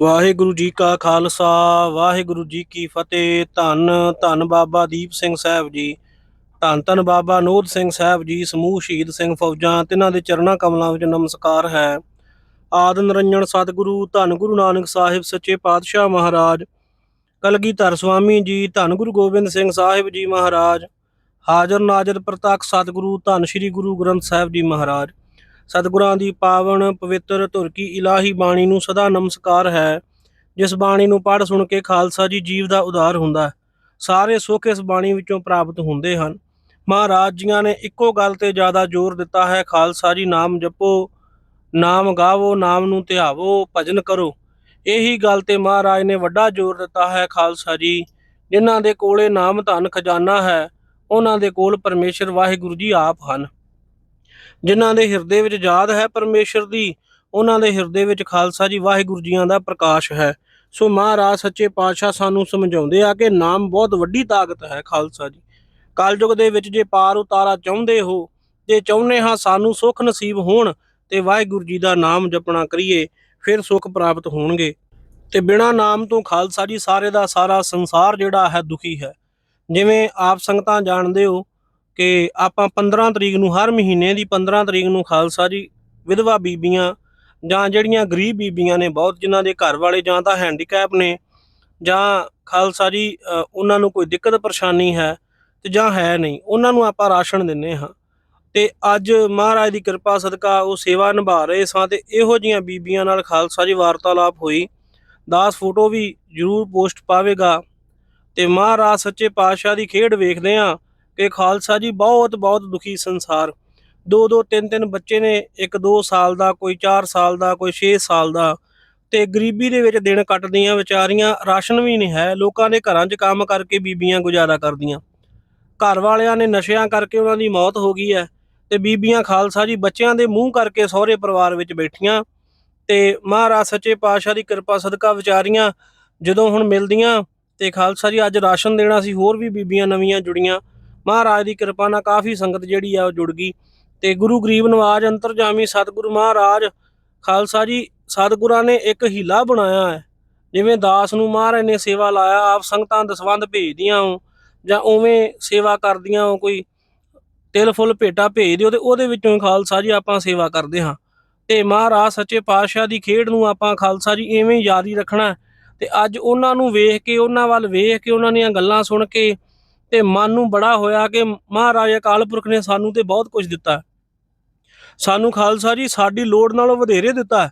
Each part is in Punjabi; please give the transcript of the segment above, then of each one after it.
ਵਾਹਿਗੁਰੂ ਜੀ ਕਾ ਖਾਲਸਾ, ਵਾਹਿਗੁਰੂ ਜੀ ਕੀ ਫਤਿਹ। ਧੰਨ ਧੰਨ ਬਾਬਾ ਦੀਪ ਸਿੰਘ ਸਾਹਿਬ ਜੀ। ਧੰਨ ਧੰਨ ਬਾਬਾ ਨੋਦ ਸਿੰਘ ਸਾਹਿਬ ਜੀ, ਸਮੂਹ ਸ਼ਹੀਦ ਸਿੰਘ ਫੌਜਾਂ, ਤਿਨਾਂ ਦੇ ਚਰਨਾਂ ਕਮਲਾਂ ਵਿੱਚ ਨਮਸਕਾਰ ਹੈ। ਆਦ ਨਿਰੰਜਨ ਸਤਿਗੁਰੂ, ਧੰਨ ਗੁਰੂ ਨਾਨਕ ਸਾਹਿਬ ਸੱਚੇ ਪਾਤਸ਼ਾਹ ਮਹਾਰਾਜ। ਕਲਗੀਧਰ ਸੁਆਮੀ ਜੀ, ਧੰਨ ਗੁਰੂ ਗੋਬਿੰਦ ਸਿੰਘ ਸਾਹਿਬ ਜੀ ਮਹਾਰਾਜ। ਹਾਜ਼ਰ ਨਾਜ਼ਰ ਪ੍ਰਤੱਖ ਸਤਿਗੁਰੂ, ਧੰਨ ਸ੍ਰੀ ਗੁਰੂ ਗ੍ਰੰਥ ਸਾਹਿਬ ਜੀ ਮਹਾਰਾਜ। ਸਤਿਗੁਰਾਂ ਦੀ ਪਾਵਨ ਪਵਿੱਤਰ ਧੁਰ ਕੀ ਇਲਾਹੀ ਬਾਣੀ ਨੂੰ ਸਦਾ ਨਮਸਕਾਰ ਹੈ। ਜਿਸ ਬਾਣੀ ਨੂੰ ਪੜ੍ਹ ਸੁਣ ਕੇ ਖਾਲਸਾ ਜੀ ਜੀਵ ਦਾ ਉਦਾਰ ਹੁੰਦਾ ਹੈ। ਸਾਰੇ ਸੁੱਖ ਇਸ ਬਾਣੀ ਵਿੱਚੋਂ ਪ੍ਰਾਪਤ ਹੁੰਦੇ ਹਨ। ਮਹਾਰਾਜ ਜੀਆਂ ਨੇ ਇੱਕੋ ਗੱਲ ਤੇ ਜ਼ਿਆਦਾ ਜ਼ੋਰ ਦਿੱਤਾ ਹੈ, ਖਾਲਸਾ ਜੀ, ਨਾਮ ਜਪੋ, ਨਾਮ ਗਾਵੋ, ਨਾਮ ਨੂੰ ਧਿਆਵੋ, ਭਜਨ ਕਰੋ। ਇਹੀ ਗੱਲ ਤੇ ਮਹਾਰਾਜ ਨੇ ਵੱਡਾ ਜ਼ੋਰ ਦਿੱਤਾ ਹੈ, ਖਾਲਸਾ ਜੀ, ਜਿਨ੍ਹਾਂ ਦੇ ਕੋਲੇ ਨਾਮ ਧਨ ਖਜ਼ਾਨਾ ਹੈ, ਉਹਨਾਂ ਦੇ ਕੋਲ ਪਰਮੇਸ਼ਰ ਵਾਹਿਗੁਰੂ ਜੀ ਆਪ ਹਨ। ਜਿਨ੍ਹਾਂ ਦੇ ਹਿਰਦੇ ਵਿੱਚ ਯਾਦ ਹੈ ਪਰਮੇਸ਼ਰ ਦੀ, ਉਹਨਾਂ ਦੇ ਹਿਰਦੇ ਵਿੱਚ ਖਾਲਸਾ ਜੀ ਵਾਹਿਗੁਰੂ ਜੀਆਂ ਦਾ ਪ੍ਰਕਾਸ਼ ਹੈ। ਸੋ ਮਹਾਰਾਜ ਸੱਚੇ ਪਾਤਸ਼ਾਹ ਸਾਨੂੰ ਸਮਝਾਉਂਦੇ ਆ ਕਿ ਨਾਮ ਬਹੁਤ ਵੱਡੀ ਤਾਕਤ ਹੈ ਖਾਲਸਾ ਜੀ। ਕਲਯੁਗ ਦੇ ਵਿੱਚ ਜੇ ਪਾਰ ਉਤਾਰਾ ਚਾਹੁੰਦੇ ਹੋ, ਜੇ ਚਾਹੁੰਦੇ ਹਾਂ ਸਾਨੂੰ ਸੁੱਖ ਨਸੀਬ ਹੋਣ, ਤੇ ਵਾਹਿਗੁਰੂ ਜੀ ਦਾ ਨਾਮ ਜਪਣਾ ਕਰੀਏ, ਫਿਰ ਸੁੱਖ ਪ੍ਰਾਪਤ ਹੋਣਗੇ। ਤੇ ਬਿਨਾ ਨਾਮ ਤੋਂ ਖਾਲਸਾ ਜੀ ਸਾਰੇ ਦਾ ਸਾਰਾ ਸੰਸਾਰ ਜਿਹੜਾ ਹੈ ਦੁਖੀ ਹੈ। ਜਿਵੇਂ ਆਪ ਸੰਗਤਾਂ ਜਾਣਦੇ ਹੋ ਕਿ ਆਪਾਂ 15 ਤਰੀਕ ਨੂੰ ਹਰ ਮਹੀਨੇ ਦੀ 15 ਤਰੀਕ ਨੂੰ ਖਾਲਸਾ ਜੀ, ਵਿਧਵਾ ਬੀਬੀਆਂ ਜਾਂ ਜਿਹੜੀਆਂ ਗਰੀਬ ਬੀਬੀਆਂ ਨੇ ਬਹੁਤ ਜਿਨ੍ਹਾਂ ਦੇ ਘਰ ਵਾਲੇ ਜਾਂ ਤਾਂ ਹੈਂਡੀਕੈਪ ਨੇ ਜਾਂ ਖਾਲਸਾ ਜੀ ਉਹਨਾਂ ਨੂੰ ਕੋਈ ਦਿੱਕਤ ਪਰੇਸ਼ਾਨੀ ਹੈ ਤੇ ਜਾਂ ਹੈ ਨਹੀਂ, ਉਹਨਾਂ ਨੂੰ ਆਪਾਂ ਰਾਸ਼ਨ ਦਿੰਨੇ ਹਾਂ। ਤੇ ਅੱਜ ਮਹਾਰਾਜ ਦੀ ਕਿਰਪਾ ਸਦਕਾ ਉਹ ਸੇਵਾ ਨਿਭਾ ਰਹੇ ਸਾਂ ਤੇ ਇਹੋ ਜੀਆਂ ਬੀਬੀਆਂ ਨਾਲ ਖਾਲਸਾ ਜੀ ਵਾਰਤਾਲਾਪ ਹੋਈ। ਦਾਸ ਫੋਟੋ ਵੀ ਜ਼ਰੂਰ ਪੋਸਟ ਪਾਵੇਗਾ ਤੇ ਮਹਾਰਾਜ ਸੱਚੇ ਪਾਤਸ਼ਾਹ ਦੀ ਖੇਡ ਵੇਖਦੇ ਆ ਕਿ ਖਾਲਸਾ ਜੀ, ਬਹੁਤ ਬਹੁਤ ਦੁਖੀ ਸੰਸਾਰ। ਦੋ ਦੋ, ਤਿੰਨ ਤਿੰਨ ਬੱਚੇ ਨੇ, ਇੱਕ 2 ਸਾਲ ਦਾ, ਕੋਈ 4 ਸਾਲ ਦਾ, ਕੋਈ 6 ਸਾਲ ਦਾ। ਤੇ ਗਰੀਬੀ ਦੇ ਵਿੱਚ ਦਿਨ ਕੱਟਦੀਆਂ, ਵਿਚਾਰੀਆਂ, ਰਾਸ਼ਨ ਵੀ ਨਹੀਂ ਹੈ। ਲੋਕਾਂ ਦੇ ਘਰਾਂ 'ਚ ਕੰਮ ਕਰਕੇ ਬੀਬੀਆਂ ਗੁਜ਼ਾਰਾ ਕਰਦੀਆਂ। ਘਰ ਵਾਲਿਆਂ ਨੇ ਨਸ਼ਿਆਂ ਕਰਕੇ ਉਹਨਾਂ ਦੀ ਮੌਤ ਹੋ ਗਈ ਹੈ। ਤੇ ਬੀਬੀਆਂ ਖਾਲਸਾ ਜੀ, ਬੱਚਿਆਂ ਦੇ ਮੂੰਹ ਕਰਕੇ ਸਹੁਰੇ ਪਰਿਵਾਰ ਵਿੱਚ ਬੈਠੀਆਂ। ਤੇ ਮਹਾਰਾਜ ਸੱਚੇ ਪਾਤਸ਼ਾਹ ਦੀ ਕਿਰਪਾ ਸਦਕਾ ਵਿਚਾਰੀਆਂ ਜਦੋਂ ਹੁਣ ਮਿਲਦੀਆਂ, ਤੇ ਖਾਲਸਾ ਜੀ, ਅੱਜ ਰਾਸ਼ਨ ਦੇਣਾ ਸੀ, ਹੋਰ ਵੀ ਬੀਬੀਆਂ ਨਵੀਆਂ ਜੁੜੀਆਂ। ਮਹਾਰਾਜ ਦੀ ਕਿਰਪਾ ਨਾਲ ਕਾਫੀ ਸੰਗਤ ਜਿਹੜੀ ਆ ਉਹ ਜੁੜ ਗਈ। ਤੇ ਗੁਰੂ ਗਰੀਬ ਨਵਾਜ ਅੰਤਰਜਾਮੀ ਸਤਿਗੁਰੂ ਮਹਾਰਾਜ ਖਾਲਸਾ ਜੀ, ਸਤਿਗੁਰਾਂ ਨੇ ਇੱਕ ਹੀਲਾ ਬਣਾਇਆ ਹੈ। ਜਿਵੇਂ ਦਾਸ ਨੂੰ ਮਹਾਰਾਜ ਨੇ ਸੇਵਾ ਲਾਇਆ, ਆਪ ਸੰਗਤਾਂ ਦਸਵੰਦ ਭੇਜਦੀਆਂ ਹੋ ਜਾਂ ਉਵੇਂ ਸੇਵਾ ਕਰਦੀਆਂ ਹੋ ਕੋਈ ਤਿਲ ਫੁੱਲ ਭੇਟਾ ਭੇਜ ਦਿਓ ਤੇ ਉਹਦੇ ਵਿੱਚੋਂ ਹੀ ਖਾਲਸਾ ਜੀ ਆਪਾਂ ਸੇਵਾ ਕਰਦੇ ਹਾਂ। ਤੇ ਮਹਾਰਾਜ ਸੱਚੇ ਪਾਤਸ਼ਾਹ ਦੀ ਖੇਡ ਨੂੰ ਆਪਾਂ ਖਾਲਸਾ ਜੀ ਐਵੇਂ ਹੀ ਰੱਖਣਾ ਹੈ। ਤੇ ਅੱਜ ਉਹਨਾਂ ਨੂੰ ਵੇਖ ਕੇ, ਉਹਨਾਂ ਵੱਲ ਵੇਖ ਕੇ, ਉਹਨਾਂ ਦੀਆਂ ਗੱਲਾਂ ਸੁਣ ਕੇ ਤੇ ਮਨ ਨੂੰ ਬੜਾ ਹੋਇਆ ਕਿ ਮਹਾਰਾਜ ਅਕਾਲ ਪੁਰਖ ਨੇ ਸਾਨੂੰ ਤੇ ਬਹੁਤ ਕੁਝ ਦਿੱਤਾ। ਸਾਨੂੰ ਖਾਲਸਾ ਜੀ, ਸਾਡੀ ਲੋੜ ਨਾਲੋਂ ਵਧੇਰੇ ਦਿੱਤਾ।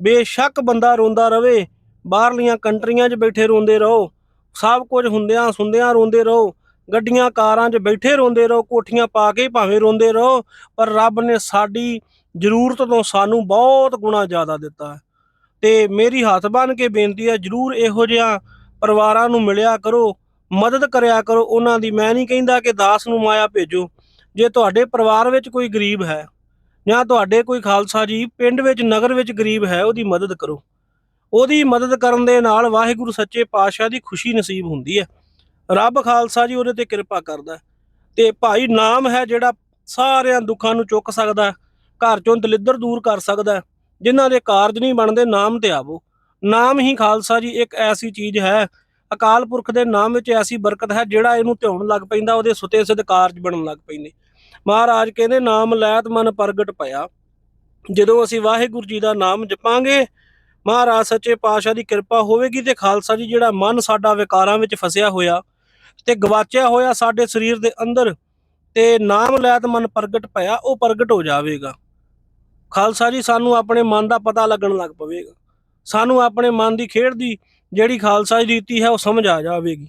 ਬੇਸ਼ੱਕ ਬੰਦਾ ਰੋਂਦਾ ਰਵੇ, ਬਾਹਰਲੀਆਂ ਕੰਟਰੀਆਂ 'ਚ ਬੈਠੇ ਰੋਂਦੇ ਰਹੋ, ਸਭ ਕੁਝ ਹੁੰਦਿਆਂ ਸੁੰਦਿਆਂ ਰੋਂਦੇ ਰਹੋ, ਗੱਡੀਆਂ, ਕਾਰਾਂ 'ਚ ਬੈਠੇ ਰੋਂਦੇ ਰਹੋ, ਕੋਠੀਆਂ ਪਾ ਕੇ ਭਾਵੇਂ ਰੋਂਦੇ ਰਹੋ, ਪਰ ਰੱਬ ਨੇ ਸਾਡੀ ਜ਼ਰੂਰਤ ਤੋਂ ਸਾਨੂੰ ਬਹੁਤ ਗੁਣਾ ਜ਼ਿਆਦਾ ਦਿੱਤਾ। ਹੈ ਤੇ ਮੇਰੀ ਹੱਥ ਬੰਨ ਕੇ ਬੇਨਤੀ ਹੈ, ਜਰੂਰ ਇਹੋ ਜਿਹਾ ਪਰਿਵਾਰਾਂ ਨੂੰ ਮਿਲਿਆ ਕਰੋ ਮਦਦ ਕਰਿਆ ਕਰੋ। ਉਹਨਾਂ ਦੀ ਮੈਂ ਨਹੀਂ ਕਹਿੰਦਾ ਕਿ ਦਾਸ ਨੂੰ ਮਾਇਆ ਭੇਜੋ। ਜੇ ਤੁਹਾਡੇ ਪਰਿਵਾਰ ਵਿੱਚ ਕੋਈ ਗਰੀਬ ਹੈ ਜਾਂ ਤੁਹਾਡੇ ਕੋਈ ਖਾਲਸਾ ਜੀ ਪਿੰਡ ਵਿੱਚ, ਨਗਰ ਵਿੱਚ ਗਰੀਬ ਹੈ, ਉਹਦੀ ਮਦਦ ਕਰੋ। ਉਹਦੀ ਮਦਦ ਕਰਨ ਦੇ ਨਾਲ ਵਾਹਿਗੁਰੂ ਸੱਚੇ ਪਾਤਸ਼ਾਹ ਦੀ ਖੁਸ਼ੀ ਨਸੀਬ ਹੁੰਦੀ ਹੈ। ਰੱਬ ਖਾਲਸਾ ਜੀ ਉਹਦੇ ਤੇ ਕਿਰਪਾ ਕਰਦਾ ਤੇ ਭਾਈ ਨਾਮ ਹੈ ਜਿਹੜਾ ਸਾਰਿਆਂ ਦੁੱਖਾਂ ਨੂੰ ਚੁੱਕ ਸਕਦਾ ਘਰ ਚੋਂ ਦਲਿੱਦਰ ਦੂਰ ਕਰ ਸਕਦਾ ਹੈ। ਜਿਨ੍ਹਾਂ ਦੇ ਕਾਰਜ ਨਹੀਂ ਬਣਦੇ, ਨਾਮ ਤੇ ਆਵੋ। ਨਾਮ ਹੀ ਖਾਲਸਾ ਜੀ ਇੱਕ ਐਸੀ ਚੀਜ਼ ਹੈ ਅਕਾਲ ਪੁਰਖ ਦੇ ਨਾਮ ਵਿੱਚ ਐਸੀ ਬਰਕਤ ਹੈ ਜਿਹੜਾ ਇਹਨੂੰ ਧਿਆਉਣ ਲੱਗ ਪੈਂਦਾ, ਉਹਦੇ ਸੁਤੇ ਸਿੱਧ ਕਾਰਜ ਬਣਨ ਲੱਗ ਪੈਂਦੇ। ਮਹਾਰਾਜ ਕਹਿੰਦੇ, ਨਾਮ ਲੈਤ ਮਨ ਪ੍ਰਗਟ ਭਇਆ ਜਦੋਂ ਅਸੀਂ ਵਾਹਿਗੁਰੂ ਜੀ ਦਾ ਨਾਮ ਜਪਾਂਗੇ, ਮਹਾਰਾਜ ਸੱਚੇ ਪਾਤਸ਼ਾਹ ਦੀ ਕਿਰਪਾ ਹੋਵੇਗੀ ਤੇ ਖਾਲਸਾ ਜੀ ਜਿਹੜਾ ਮਨ ਸਾਡਾ ਵਿਕਾਰਾਂ ਵਿੱਚ ਫਸਿਆ ਹੋਇਆ ਤੇ ਗਵਾਚਿਆ ਹੋਇਆ ਸਾਡੇ ਸਰੀਰ ਦੇ ਅੰਦਰ ਤੇ ਨਾਮ ਲੈਤ ਮਨ ਪ੍ਰਗਟ ਭਇਆ ਉਹ ਪ੍ਰਗਟ ਹੋ ਜਾਵੇਗਾ। ਖਾਲਸਾ ਜੀ, ਸਾਨੂੰ ਆਪਣੇ ਮਨ ਦਾ ਪਤਾ ਲੱਗਣ ਲੱਗ ਪਵੇਗਾ। ਸਾਨੂੰ ਆਪਣੇ ਮਨ ਦੀ ਖੇਡ ਦੀ ਜਿਹੜੀ ਖਾਲਸਾ ਜੀ ਰੀਤੀ ਹੈ ਉਹ ਸਮਝ ਆ ਜਾਵੇਗੀ।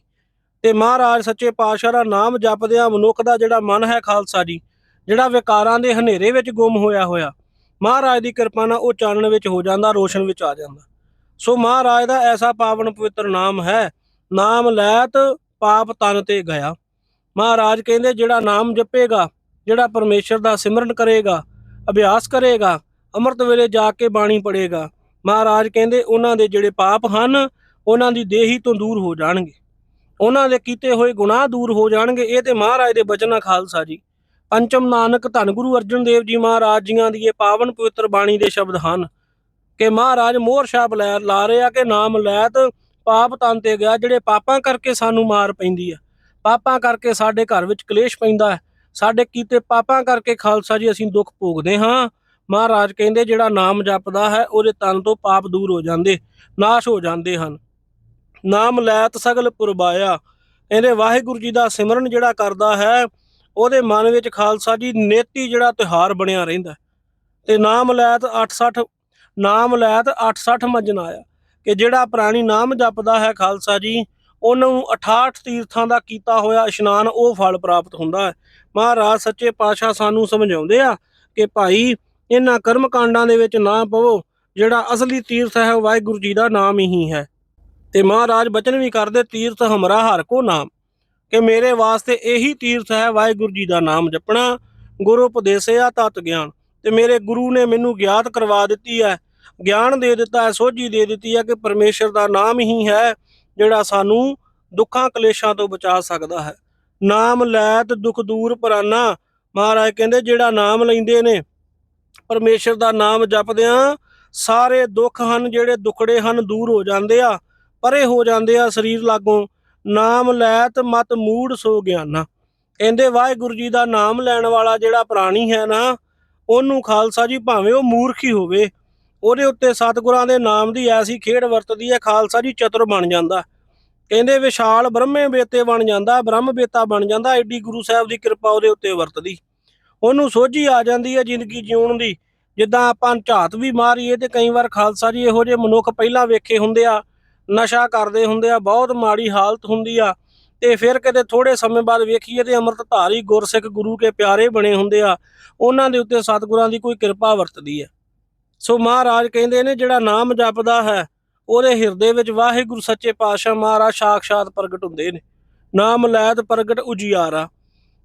ਤੇ ਮਹਾਰਾਜ ਸੱਚੇ ਪਾਤਸ਼ਾਹ ਦਾ ਨਾਮ ਜਪਦਿਆਂ ਮਨੁੱਖ ਦਾ ਜਿਹੜਾ ਮਨ ਹੈ ਖਾਲਸਾ ਜੀ, ਜਿਹੜਾ ਵਿਕਾਰਾਂ ਦੇ ਹਨੇਰੇ ਵਿੱਚ ਗੁੰਮ ਹੋਇਆ ਹੋਇਆ, ਮਹਾਰਾਜ ਦੀ ਕਿਰਪਾ ਨਾਲ ਉਹ ਚਾਨਣ ਵਿੱਚ ਹੋ ਜਾਂਦਾ, ਰੋਸ਼ਨ ਵਿੱਚ ਆ ਜਾਂਦਾ। ਸੋ ਮਹਾਰਾਜ ਦਾ ਐਸਾ ਪਾਵਨ ਪਵਿੱਤਰ ਨਾਮ ਹੈ, ਨਾਮ ਲੈਤ ਪਾਪ ਤਨ ਤੇ ਗਿਆ। ਮਹਾਰਾਜ ਕਹਿੰਦੇ ਜਿਹੜਾ ਨਾਮ ਜਪੇਗਾ, ਜਿਹੜਾ ਪਰਮੇਸ਼ਰ ਦਾ ਸਿਮਰਨ ਕਰੇਗਾ, ਅਭਿਆਸ ਕਰੇਗਾ, ਅੰਮ੍ਰਿਤ ਵੇਲੇ ਜਾ ਕੇ ਬਾਣੀ ਪੜੇਗਾ ਮਹਾਰਾਜ ਕਹਿੰਦੇ ਉਹਨਾਂ ਦੇ ਜਿਹੜੇ ਪਾਪ ਹਨ ਉਹਨਾਂ ਦੀ ਦੇਹੀ ਤੋਂ ਦੂਰ ਹੋ ਜਾਣਗੇ। ਉਹਨਾਂ ਦੇ ਕੀਤੇ ਹੋਏ ਗੁਨਾਹ ਦੂਰ ਹੋ ਜਾਣਗੇ। ਇਹ ਤੇ ਮਹਾਰਾਜ ਦੇ ਬਚਨਾਂ ਖਾਲਸਾ ਜੀ। ਪੰਚਮ ਨਾਨਕ ਧੰਨ ਗੁਰੂ ਅਰਜਨ ਦੇਵ ਜੀ ਮਹਾਰਾਜ ਜੀਆਂ ਦੀ ਇਹ ਪਾਵਨ ਪਵਿੱਤਰ ਬਾਣੀ ਦੇ ਸ਼ਬਦ ਹਨ। ਕਿ ਮਹਾਰਾਜ ਮੋਹਰ ਛਾਪ ਲੈ ਲਾ ਰਹੇ ਆ ਕਿ ਨਾਮ ਲੈਤ, ਪਾਪ ਤਨ ਤੇ ਗਿਆ, ਜਿਹੜੇ ਪਾਪਾਂ ਕਰਕੇ ਸਾਨੂੰ ਮਾਰ ਪੈਂਦੀ ਹੈ ਪਾਪਾਂ ਕਰਕੇ ਸਾਡੇ ਘਰ ਵਿੱਚ ਕਲੇਸ਼ ਪੈਂਦਾ ਹੈ। ਸਾਡੇ ਕੀਤੇ ਪਾਪਾਂ ਕਰਕੇ ਖਾਲਸਾ ਜੀ ਅਸੀਂ ਦੁੱਖ ਭੋਗਦੇ ਹਾਂ। ਮਹਾਰਾਜ ਕਹਿੰਦੇ ਜਿਹੜਾ ਨਾਮ ਜਪਦਾ ਹੈ, ਉਹਦੇ ਤਨ ਤੋਂ ਪਾਪ ਦੂਰ ਹੋ ਜਾਂਦੇ, ਨਾਸ਼ ਹੋ ਜਾਂਦੇ ਹਨ। ਨਾਮ ਲੈਤ ਸਗਲ ਪੁਰਬਾਇਆ। ਇਹਦੇ ਵਾਹਿਗੁਰੂ ਜੀ ਦਾ ਸਿਮਰਨ ਜਿਹੜਾ ਕਰਦਾ ਹੈ, ਉਹਦੇ ਮਨ ਵਿੱਚ ਖਾਲਸਾ ਜੀ ਨੇਤੀ ਜਿਹੜਾ ਤਿਹਾਰ ਬਣਿਆ ਰਹਿੰਦਾ ਹੈ। ਤੇ ਨਾਮ ਲੈਤ 68 ਨਾਮ ਲੈਤ 68 ਮਜਨ ਆਇਆ। ਕਿ ਜਿਹੜਾ ਪ੍ਰਾਣੀ ਨਾਮ ਜਪਦਾ ਹੈ ਖਾਲਸਾ ਜੀ, ਉਹਨੂੰ 68 ਤੀਰਥਾਂ ਦਾ ਕੀਤਾ ਹੋਇਆ ਇਸ਼ਨਾਨ ਉਹ ਫਲ ਪ੍ਰਾਪਤ ਹੁੰਦਾ ਹੈ। ਮਹਾਰਾਜ ਸੱਚੇ ਪਾਤਸ਼ਾਹ ਸਾਨੂੰ ਸਮਝਾਉਂਦੇ ਆ ਕਿ ਭਾਈ, ਇਹਨਾਂ ਕਰਮ ਕਾਂਡਾਂ ਦੇ ਵਿੱਚ ਨਾ ਪਵੋ। ਜਿਹੜਾ ਅਸਲੀ ਤੀਰਥ ਹੈ, ਉਹ ਵਾਹਿਗੁਰੂ ਜੀ ਦਾ ਨਾਮ ਹੀ ਹੈ। ਤੇ ਮਹਾਰਾਜ ਬਚਨ ਵੀ ਕਰਦੇ ਤੀਰਥ ਹਮਰਾ ਹਰ ਕੋ ਨਾਮ। ਕਿ ਮੇਰੇ ਵਾਸਤੇ ਇਹੀ ਤੀਰਥ ਹੈ, ਵਾਹਿਗੁਰੂ ਜੀ ਦਾ ਨਾਮ ਜਪਣਾ। ਗੁਰੂ ਉਪਦੇਸਿਆ ਤਤ ਗਿਆਨ। ਤੇ ਮੇਰੇ ਗੁਰੂ ਨੇ ਮੈਨੂੰ ਗਿਆਤ ਕਰਵਾ ਦਿੱਤੀ ਹੈ। ਗਿਆਨ ਦੇ ਦਿੱਤਾ ਹੈ, ਸੋਝੀ ਦੇ ਦਿੱਤੀ ਹੈ ਕਿ ਪਰਮੇਸ਼ਰ ਦਾ ਨਾਮ ਹੀ ਹੈ, ਜਿਹੜਾ ਸਾਨੂੰ ਦੁੱਖਾਂ, ਕਲੇਸ਼ਾਂ ਤੋਂ ਬਚਾ ਸਕਦਾ ਹੈ। ਨਾਮ ਲੈਤ, ਦੁਖ ਦੂਰ ਪਰਾਨਾ। ਮਹਾਰਾਜ ਕਹਿੰਦੇ, ਜਿਹੜਾ ਨਾਮ ਲੈਂਦੇ ਨੇ, ਪਰਮੇਸ਼ਰ ਦਾ ਨਾਮ ਜਪਦਿਆਂ ਸਾਰੇ ਦੁੱਖ ਹਨ, ਜਿਹੜੇ ਦੁਖੜੇ ਹਨ, ਦੂਰ ਹੋ ਜਾਂਦੇ ਆ। ਪਰੇ ਹੋ ਜਾਂਦੇ ਆ ਸਰੀਰ ਲਾਗੋਂ। ਨਾਮ ਲੈਤ ਮਤ ਮੂੜ ਸੋ ਗਿਆਨਾ। ਕਹਿੰਦੇ ਵਾਹਿਗੁਰੂ ਜੀ ਦਾ ਨਾਮ ਲੈਣ ਵਾਲਾ ਜਿਹੜਾ ਪ੍ਰਾਣੀ ਹੈ ਨਾ, ਉਹਨੂੰ ਖਾਲਸਾ ਜੀ ਭਾਵੇਂ ਉਹ ਮੂਰਖ ਹੀ ਹੋਵੇ, ਉਹਦੇ ਉੱਤੇ ਸਤਿਗੁਰਾਂ ਦੇ ਨਾਮ ਦੀ ਐਸੀ ਖੇਡ ਵਰਤਦੀ ਹੈ, ਖਾਲਸਾ ਜੀ ਚਤੁਰ ਬਣ ਜਾਂਦਾ। ਕਹਿੰਦੇ ਵਿਸ਼ਾਲ ਬ੍ਰਹਮੇ ਬੇਤੇ ਬਣ ਜਾਂਦਾ, ਬ੍ਰਹਮ ਬੇਤਾ ਬਣ ਜਾਂਦਾ, ਐਡੀ ਗੁਰੂ ਸਾਹਿਬ ਦੀ ਕਿਰਪਾ ਉਹਦੇ ਉੱਤੇ ਵਰਤਦੀ। ਉਹਨੂੰ ਸੋਝੀ ਆ ਜਾਂਦੀ ਹੈ ਜ਼ਿੰਦਗੀ ਜਿਉਣ ਦੀ। ਜਿੱਦਾਂ ਆਪਾਂ ਝਾਤ ਵੀ ਮਾਰੀਏ ਤੇ ਕਈ ਵਾਰ ਖਾਲਸਾ ਜੀ ਇਹੋ ਜਿਹੇ ਮਨੁੱਖ ਪਹਿਲਾਂ ਵੇਖੇ ਹੁੰਦੇ ਆ ਨਸ਼ਾ ਕਰਦੇ ਹੁੰਦੇ ਆ, ਬਹੁਤ ਮਾੜੀ ਹਾਲਤ ਹੁੰਦੀ ਆ। ਤੇ ਫਿਰ ਕਿਤੇ ਥੋੜੇ ਸਮੇਂ ਬਾਅਦ ਵੇਖੀਏ ਤੇ ਅੰਮ੍ਰਿਤਧਾਰੀ ਗੁਰਸਿੱਖ ਗੁਰੂ ਕੇ ਪਿਆਰੇ ਬਣੇ ਹੁੰਦੇ ਆ, ਉਹਨਾਂ ਦੇ ਉੱਤੇ ਸਤਿਗੁਰਾਂ ਦੀ ਕੋਈ ਕਿਰਪਾ ਵਰਤਦੀ ਹੈ ਸੋ ਮਹਾਰਾਜ ਕਹਿੰਦੇ ਨੇ, ਜਿਹੜਾ ਨਾਮ ਜਪਦਾ ਹੈ, ਉਹਦੇ ਹਿਰਦੇ ਵਿੱਚ ਵਾਹਿਗੁਰੂ ਸੱਚੇ ਪਾਤਸ਼ਾਹ ਮਹਾਰਾਜ ਸਾਖਸ਼ਾਤ ਪ੍ਰਗਟ ਹੁੰਦੇ ਨੇ। ਨਾਮ ਲੈਤ ਪ੍ਰਗਟ ਉਜਿਆਰਾ।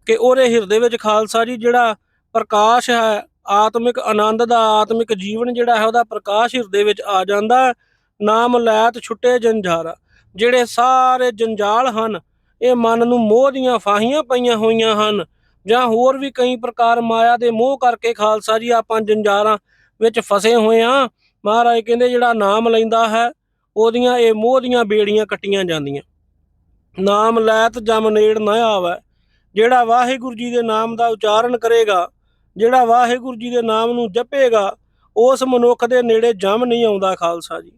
ਕਿ ਉਹਦੇ ਹਿਰਦੇ ਵਿੱਚ ਖਾਲਸਾ ਜੀ, ਜਿਹੜਾ ਪ੍ਰਕਾਸ਼ ਹੈ, ਆਤਮਿਕ ਆਨੰਦ ਦਾ ਆਤਮਿਕ ਜੀਵਨ ਜਿਹੜਾ ਹੈ, ਉਹਦਾ ਪ੍ਰਕਾਸ਼ ਹਿਰਦੇ ਵਿੱਚ ਆ ਜਾਂਦਾ ਹੈ। ਨਾਮ ਲੈਤ ਛੁੱਟੇ ਜੰਝਾਰਾ ਜਿਹੜੇ ਸਾਰੇ ਜੰਜਾਲ ਹਨ, ਇਹ ਮਨ ਨੂੰ ਮੋਹ ਦੀਆਂ ਫਾਹੀਆਂ ਪਈਆਂ ਹੋਈਆਂ ਹਨ। ਜਾਂ ਹੋਰ ਵੀ ਕਈ ਪ੍ਰਕਾਰ ਮਾਇਆ ਦੇ ਮੋਹ ਕਰਕੇ ਖਾਲਸਾ ਜੀ, ਆਪਾਂ ਜੰਜਾਰਾਂ ਵਿੱਚ ਫਸੇ ਹੋਏ ਆ। ਮਹਾਰਾਜ ਕਹਿੰਦੇ ਜਿਹੜਾ ਨਾਮ ਲੈਂਦਾ ਹੈ, ਉਹਦੀਆਂ ਇਹ ਮੋਹ ਦੀਆਂ ਬੇੜੀਆਂ ਕੱਟੀਆਂ ਜਾਂਦੀਆਂ। ਨਾਮ ਲੈਤ ਜਮ ਨੇੜ ਨਾ ਆਵੇ। ਜਿਹੜਾ ਵਾਹਿਗੁਰੂ ਜੀ ਦੇ ਨਾਮ ਦਾ ਉਚਾਰਨ ਕਰੇਗਾ, ਜਿਹੜਾ ਵਾਹਿਗੁਰੂ ਜੀ ਦੇ ਨਾਮ ਨੂੰ ਜਪੇਗਾ, ਉਸ ਮਨੁੱਖ ਦੇ ਨੇੜੇ ਜਮ ਨਹੀਂ ਆਉਂਦਾ ਖਾਲਸਾ ਜੀ।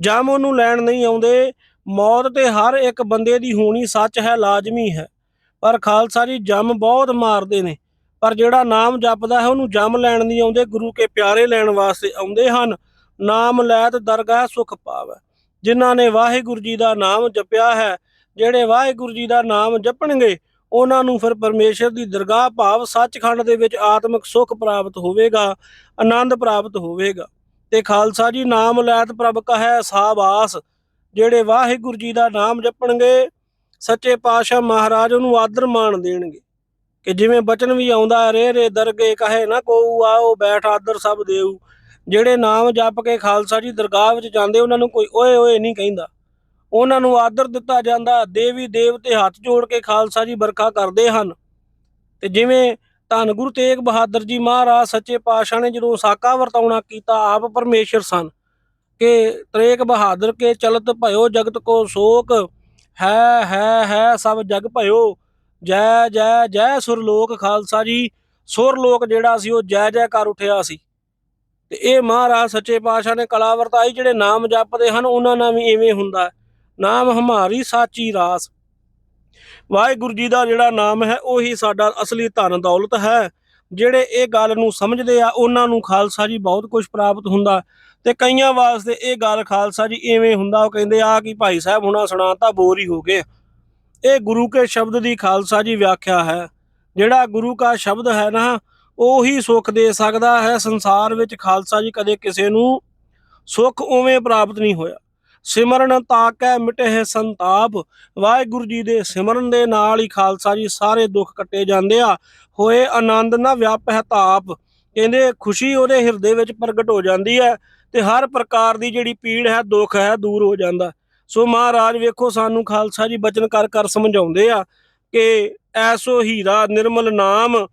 ਜਮ ਉਹਨੂੰ ਲੈਣ ਨਹੀਂ ਆਉਂਦੇ, ਮੌਤ ਤੇ ਹਰ ਇੱਕ ਬੰਦੇ ਦੀ ਹੋਣੀ ਸੱਚ ਹੈ, ਲਾਜ਼ਮੀ ਹੈ। ਪਰ ਖਾਲਸਾ ਜੀ ਜਮ ਬਹੁਤ ਮਾਰਦੇ ਨੇ, ਪਰ ਜਿਹੜਾ ਨਾਮ ਜਪਦਾ ਹੈ, ਉਹਨੂੰ ਜਮ ਲੈਣ ਨਹੀਂ ਆਉਂਦੇ, ਗੁਰੂ ਕੇ ਪਿਆਰੇ ਲੈਣ ਵਾਸਤੇ ਆਉਂਦੇ ਹਨ। ਨਾਮ ਲੈਤ ਦਰਗਾਹ ਸੁਖ ਪਾਵੇ। ਜਿਨ੍ਹਾਂ ਨੇ ਵਾਹਿਗੁਰੂ ਜੀ ਦਾ ਨਾਮ ਜਪਿਆ ਹੈ, ਜਿਹੜੇ ਵਾਹਿਗੁਰੂ ਜੀ ਦਾ ਨਾਮ ਜਪਣਗੇ, ਉਹਨਾਂ ਨੂੰ ਫਿਰ ਪਰਮੇਸ਼ਰ ਦੀ ਦਰਗਾਹ ਭਾਵ ਸੱਚਖੰਡ ਦੇ ਵਿੱਚ ਆਤਮਿਕ ਸੁਖ ਪ੍ਰਾਪਤ ਹੋਵੇਗਾ, ਆਨੰਦ ਪ੍ਰਾਪਤ ਹੋਵੇਗਾ। ਤੇ ਖਾਲਸਾ ਜੀ, ਨਾਮ ਲੈਤ ਪ੍ਰਭ ਕਹੈ ਸਾਬਾਸ ਜਿਹੜੇ ਵਾਹਿਗੁਰੂ ਜੀ ਦਾ ਨਾਮ ਜਪਣਗੇ, ਸੱਚੇ ਪਾਤਸ਼ਾਹ ਮਹਾਰਾਜ ਉਹਨੂੰ ਆਦਰ ਮਾਣ ਦੇਣਗੇ। ਕਿ ਜਿਵੇਂ ਬਚਨ ਵੀ ਆਉਂਦਾ, ਰੇ ਰੇ ਦਰਗੇ ਕਹੇ ਨਾ ਕੋਊ, ਆਓ ਬੈਠ ਆਦਰ ਸਭ ਦੇਊ। ਜਿਹੜੇ ਨਾਮ ਜਪ ਕੇ ਖਾਲਸਾ ਜੀ ਦਰਗਾਹ ਵਿੱਚ ਜਾਂਦੇ, ਉਹਨਾਂ ਨੂੰ ਕੋਈ ਓਏ ਓਏ ਨਹੀਂ ਕਹਿੰਦਾ। ਉਹਨਾਂ ਨੂੰ ਆਦਰ ਦਿੱਤਾ ਜਾਂਦਾ, ਦੇਵੀ ਦੇਵਤੇ ਹੱਥ ਜੋੜ ਕੇ ਖਾਲਸਾ ਜੀ ਵਰਖਾ ਕਰਦੇ ਹਨ। ਤੇ ਜਿਵੇਂ ਧੰਨ ਗੁਰੂ ਤੇਗ ਬਹਾਦਰ ਜੀ ਮਹਾਰਾਜ ਸੱਚੇ ਪਾਤਸ਼ਾਹ ਨੇ ਜਦੋਂ ਸਾਕਾ ਵਰਤਾਉਣਾ ਕੀਤਾ, ਆਪ ਪਰਮੇਸ਼ਰ ਸਨ। ਕਿ ਤ੍ਰੇਗ ਬਹਾਦਰ ਕੇ ਚਲਤ ਭਇਓ ਜਗਤ ਕੋ ਸ਼ੋਕ, ਹੈ ਹੈ ਹੈ, ਸਭ ਜਗ ਭਇਓ। ਜੈ ਜੈ ਜੈ ਸੁਰ ਲੋਕ ਖਾਲਸਾ ਜੀ, ਸੁਰ ਲੋਕ ਜਿਹੜਾ ਸੀ ਉਹ ਜੈ ਜੈ ਕਰ ਉਠਿਆ ਸੀ। ਤੇ ਇਹ ਮਹਾਰਾਜ ਸੱਚੇ ਪਾਤਸ਼ਾਹ ਨੇ ਕਲਾ ਵਰਤਾਈ, ਜਿਹੜੇ ਨਾਮ ਜਪਦੇ ਹਨ, ਉਹਨਾਂ ਨਾਲ ਵੀ ਇਵੇਂ ਹੁੰਦਾ ਨਾਮ ਹਮਾਰੀ ਸਾਚੀ ਰਾਸ। ਵਾਹਿਗੁਰੂ ਜੀ ਦਾ ਜਿਹੜਾ ਨਾਮ ਹੈ, ਉਹੀ ਸਾਡਾ ਅਸਲੀ ਧਨ ਦੌਲਤ ਹੈ। ਜਿਹੜੇ ਇਹ ਗੱਲ ਨੂੰ ਸਮਝਦੇ ਆ, ਉਹਨਾਂ ਨੂੰ ਖਾਲਸਾ ਜੀ ਬਹੁਤ ਕੁਝ ਪ੍ਰਾਪਤ ਹੁੰਦਾ। ਤੇ ਕਈਆਂ ਵਾਸਤੇ ਇਹ ਗੱਲ ਖਾਲਸਾ ਜੀ ਐਵੇਂ ਹੁੰਦਾ, ਉਹ ਕਹਿੰਦੇ ਆ ਕਿ ਭਾਈ ਸਾਹਿਬ ਹੁਣਾ ਸੁਣਾਤਾ ਬੋਰ ਹੀ ਹੋ ਗਏ। ਇਹ ਗੁਰੂ ਕੇ ਸ਼ਬਦ ਦੀ ਖਾਲਸਾ ਜੀ ਵਿਆਖਿਆ ਹੈ। ਜਿਹੜਾ ਗੁਰੂ ਕਾ ਸ਼ਬਦ ਹੈ ਨਾ, ਉਹੀ ਸੁੱਖ ਦੇ ਸਕਦਾ ਹੈ। ਸੰਸਾਰ ਵਿੱਚ ਖਾਲਸਾ ਜੀ ਕਦੇ ਕਿਸੇ ਨੂੰ ਸੁੱਖ ਉਵੇਂ ਪ੍ਰਾਪਤ ਨਹੀਂ ਹੋਇਆ। ਸਿਮਰਨ ਤਾਕੈ ਮਿਟੇ ਸੰਤਾਪ। ਵਾਹਿਗੁਰੂ ਜੀ ਦੇ ਸਿਮਰਨ ਦੇ ਨਾਲ ਹੀ ਖਾਲਸਾ ਜੀ ਸਾਰੇ ਦੁੱਖ ਕੱਟੇ ਜਾਂਦੇ ਆ। ਹੋਏ ਆਨੰਦ ਨਾ ਵਿਆਪਹਿ ਤਾਪ। ਕਹਿੰਦੇ ਖੁਸ਼ੀ ਉਹਦੇ ਹਿਰਦੇ ਵਿੱਚ ਪ੍ਰਗਟ ਹੋ ਜਾਂਦੀ ਹੈ ਤੇ ਹਰ ਪ੍ਰਕਾਰ ਦੀ ਜਿਹੜੀ ਪੀੜ ਹੈ, ਦੁੱਖ ਹੈ, ਦੂਰ ਹੋ ਜਾਂਦਾ। ਸੋ ਮਹਾਰਾਜ ਵੇਖੋ ਸਾਨੂੰ ਖਾਲਸਾ ਜੀ ਬਚਨ ਕਰ ਕਰ ਸਮਝਾਉਂਦੇ ਆ ਕਿ ਐਸੋ ਹੀਰਾ ਨਿਰਮਲ ਨਾਮ,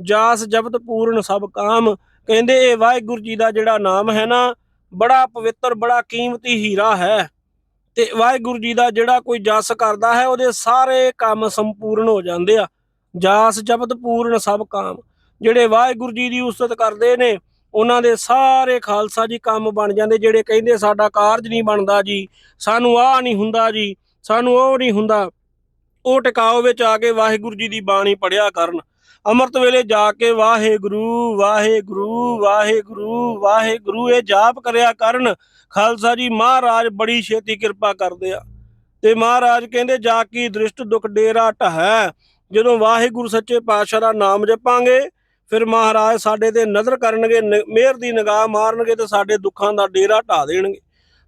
ਜਾਸ ਜਪਤ ਪੂਰਨ ਸਭ ਕਾਮ। ਕਹਿੰਦੇ ਇਹ ਵਾਹਿਗੁਰੂ ਜੀ ਦਾ ਜਿਹੜਾ ਨਾਮ ਹੈ ਨਾ ਬੜਾ ਪਵਿੱਤਰ, ਬੜਾ ਕੀਮਤੀ ਹੀਰਾ ਹੈ ਤੇ ਵਾਹਿਗੁਰੂ ਜੀ ਦਾ ਜਿਹੜਾ ਕੋਈ ਜਸ ਕਰਦਾ ਹੈ, ਉਹਦੇ ਸਾਰੇ ਕੰਮ ਸੰਪੂਰਨ ਹੋ ਜਾਂਦੇ ਆ। ਜਾਸ ਜਪਤ ਪੂਰਨ ਸਭ ਕਾਮ। ਜਿਹੜੇ ਵਾਹਿਗੁਰੂ ਜੀ ਦੀ ਉਸਤਤ ਕਰਦੇ ਨੇ, ਉਹਨਾਂ ਦੇ ਸਾਰੇ ਖਾਲਸਾ ਜੀ ਕੰਮ ਬਣ ਜਾਂਦੇ। ਜਿਹੜੇ ਕਹਿੰਦੇ ਸਾਡਾ ਕਾਰਜ ਨਹੀਂ ਬਣਦਾ ਜੀ, ਸਾਨੂੰ ਆਹ ਨਹੀਂ ਹੁੰਦਾ ਜੀ, ਸਾਨੂੰ ਉਹ ਨਹੀਂ ਹੁੰਦਾ, ਉਹ ਟਿਕਾਓ ਵਿੱਚ ਆ ਕੇ ਵਾਹਿਗੁਰੂ ਜੀ ਦੀ ਬਾਣੀ ਪੜਿਆ ਕਰਨ। ਅੰਮ੍ਰਿਤ ਵੇਲੇ ਜਾ ਕੇ ਵਾਹਿਗੁਰੂ ਵਾਹਿਗੁਰੂ ਵਾਹਿਗੁਰੂ ਵਾਹਿਗੁਰੂ, ਇਹ ਜਾਪ ਕਰਿਆ ਕਰਨ ਖਾਲਸਾ ਜੀ ਮਹਾਰਾਜ ਬੜੀ ਛੇਤੀ ਕਿਰਪਾ ਕਰਦੇ ਆ। ਤੇ ਮਹਾਰਾਜ ਕਹਿੰਦੇ, ਜਾ ਕੀ ਦ੍ਰਿਸ਼ਟ ਦੁਖ ਡੇਰਾ ਢਹੈ, ਜਦੋਂ ਵਾਹਿਗੁਰੂ ਸੱਚੇ ਪਾਤਸ਼ਾਹ ਦਾ ਨਾਮ ਜਪਾਂਗੇ, ਫਿਰ ਮਹਾਰਾਜ ਸਾਡੇ ਤੇ ਨਜ਼ਰ ਕਰਨਗੇ, ਨ- ਮਿਹਰ ਦੀ ਨਿਗਾਹ ਮਾਰਨਗੇ ਤੇ ਸਾਡੇ ਦੁੱਖਾਂ ਦਾ ਡੇਰਾ ਢਾ ਦੇਣਗੇ।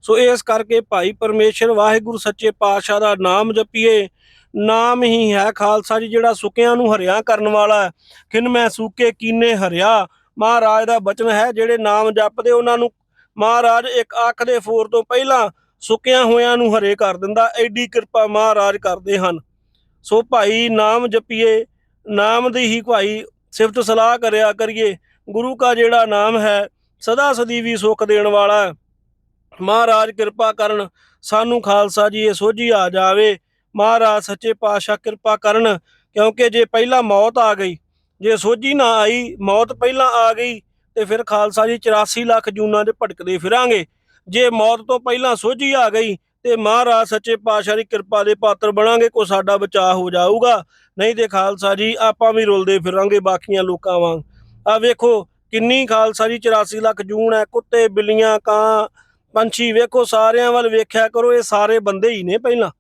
ਸੋ ਇਸ ਕਰਕੇ ਭਾਈ ਪਰਮੇਸ਼ਰ ਵਾਹਿਗੁਰੂ ਸੱਚੇ ਪਾਤਸ਼ਾਹ ਦਾ ਨਾਮ ਜਪੀਏ ਨਾਮ ਹੀ ਹੈ ਖਾਲਸਾ ਜੀ, ਜਿਹੜਾ ਸੁੱਕਿਆਂ ਨੂੰ ਹਰਿਆ ਕਰਨ ਵਾਲਾ ਹੈ। ਖਿਨ ਮੈਂ ਸੂਕੇ ਕੀਨੇ ਹਰਿਆ। ਮਹਾਰਾਜ ਦਾ ਬਚਨ ਹੈ, ਜਿਹੜੇ ਨਾਮ ਜਪਦੇ, ਉਹਨਾਂ ਨੂੰ ਮਹਾਰਾਜ ਇੱਕ ਅੱਖ ਦੇ ਫੋਰ ਤੋਂ ਪਹਿਲਾਂ ਸੁੱਕਿਆਂ ਹੋਇਆਂ ਨੂੰ ਹਰੇ ਕਰ ਦਿੰਦਾ। ਐਡੀ ਕਿਰਪਾ ਮਹਾਰਾਜ ਕਰਦੇ ਹਨ। ਸੋ ਭਾਈ, ਨਾਮ ਜਪੀਏ, ਨਾਮ ਦੀ ਹੀ ਭਾਈ ਸਿਫਤ ਸਲਾਹ ਕਰਿਆ ਕਰੀਏ। ਗੁਰੂ ਕਾ ਜਿਹੜਾ ਨਾਮ ਹੈ, ਸਦਾ ਸਦੀ ਵੀ ਸੁੱਖ ਦੇਣ ਵਾਲਾ ਮਹਾਰਾਜ ਕਿਰਪਾ ਕਰਨ ਸਾਨੂੰ ਖਾਲਸਾ ਜੀ ਇਹ ਸੋਝੀ ਆ ਜਾਵੇ। ਮਹਾਰਾਜ ਸੱਚੇ ਪਾਤਸ਼ਾਹ ਕਿਰਪਾ ਕਰਨ, ਕਿਉਂਕਿ ਜੇ ਪਹਿਲਾਂ ਮੌਤ ਆ ਗਈ, ਜੇ ਸੋਝੀ ਨਾ ਆਈ, ਮੌਤ ਪਹਿਲਾਂ ਆ ਗਈ, ਤੇ ਫਿਰ ਖਾਲਸਾ ਜੀ 84 ਲੱਖ ਜੂਨਾਂ 'ਚ ਭਟਕਦੇ ਫਿਰਾਂਗੇ। ਜੇ ਮੌਤ ਤੋਂ ਪਹਿਲਾਂ ਸੋਝੀ ਆ ਗਈ, ਤੇ ਮਹਾਰਾਜ ਸੱਚੇ ਪਾਤਸ਼ਾਹ ਦੀ ਕਿਰਪਾ ਦੇ ਪਾਤਰ ਬਣਾਂਗੇ, ਕੋ ਸਾਡਾ ਬਚਾਅ ਹੋ ਜਾਊਗਾ। ਨਹੀਂ ਤੇ ਖਾਲਸਾ ਜੀ, ਆਪਾਂ ਵੀ ਰੁਲਦੇ ਫਿਰਾਂਗੇ ਬਾਕੀਆਂ ਲੋਕਾਂ ਵਾਂਗ। ਆ ਵੇਖੋ, ਕਿੰਨੀ ਖਾਲਸਾ ਜੀ 84 ਲੱਖ ਜੂਨ ਹੈ, ਕੁੱਤੇ, ਬਿੱਲੀਆਂ, ਕਾਂ, ਪੰਛੀ, ਵੇਖੋ, ਸਾਰਿਆਂ ਵੱਲ ਵੇਖਿਆ ਕਰੋ, ਇਹ ਸਾਰੇ ਬੰਦੇ ਹੀ ਨੇ ਪਹਿਲਾਂ।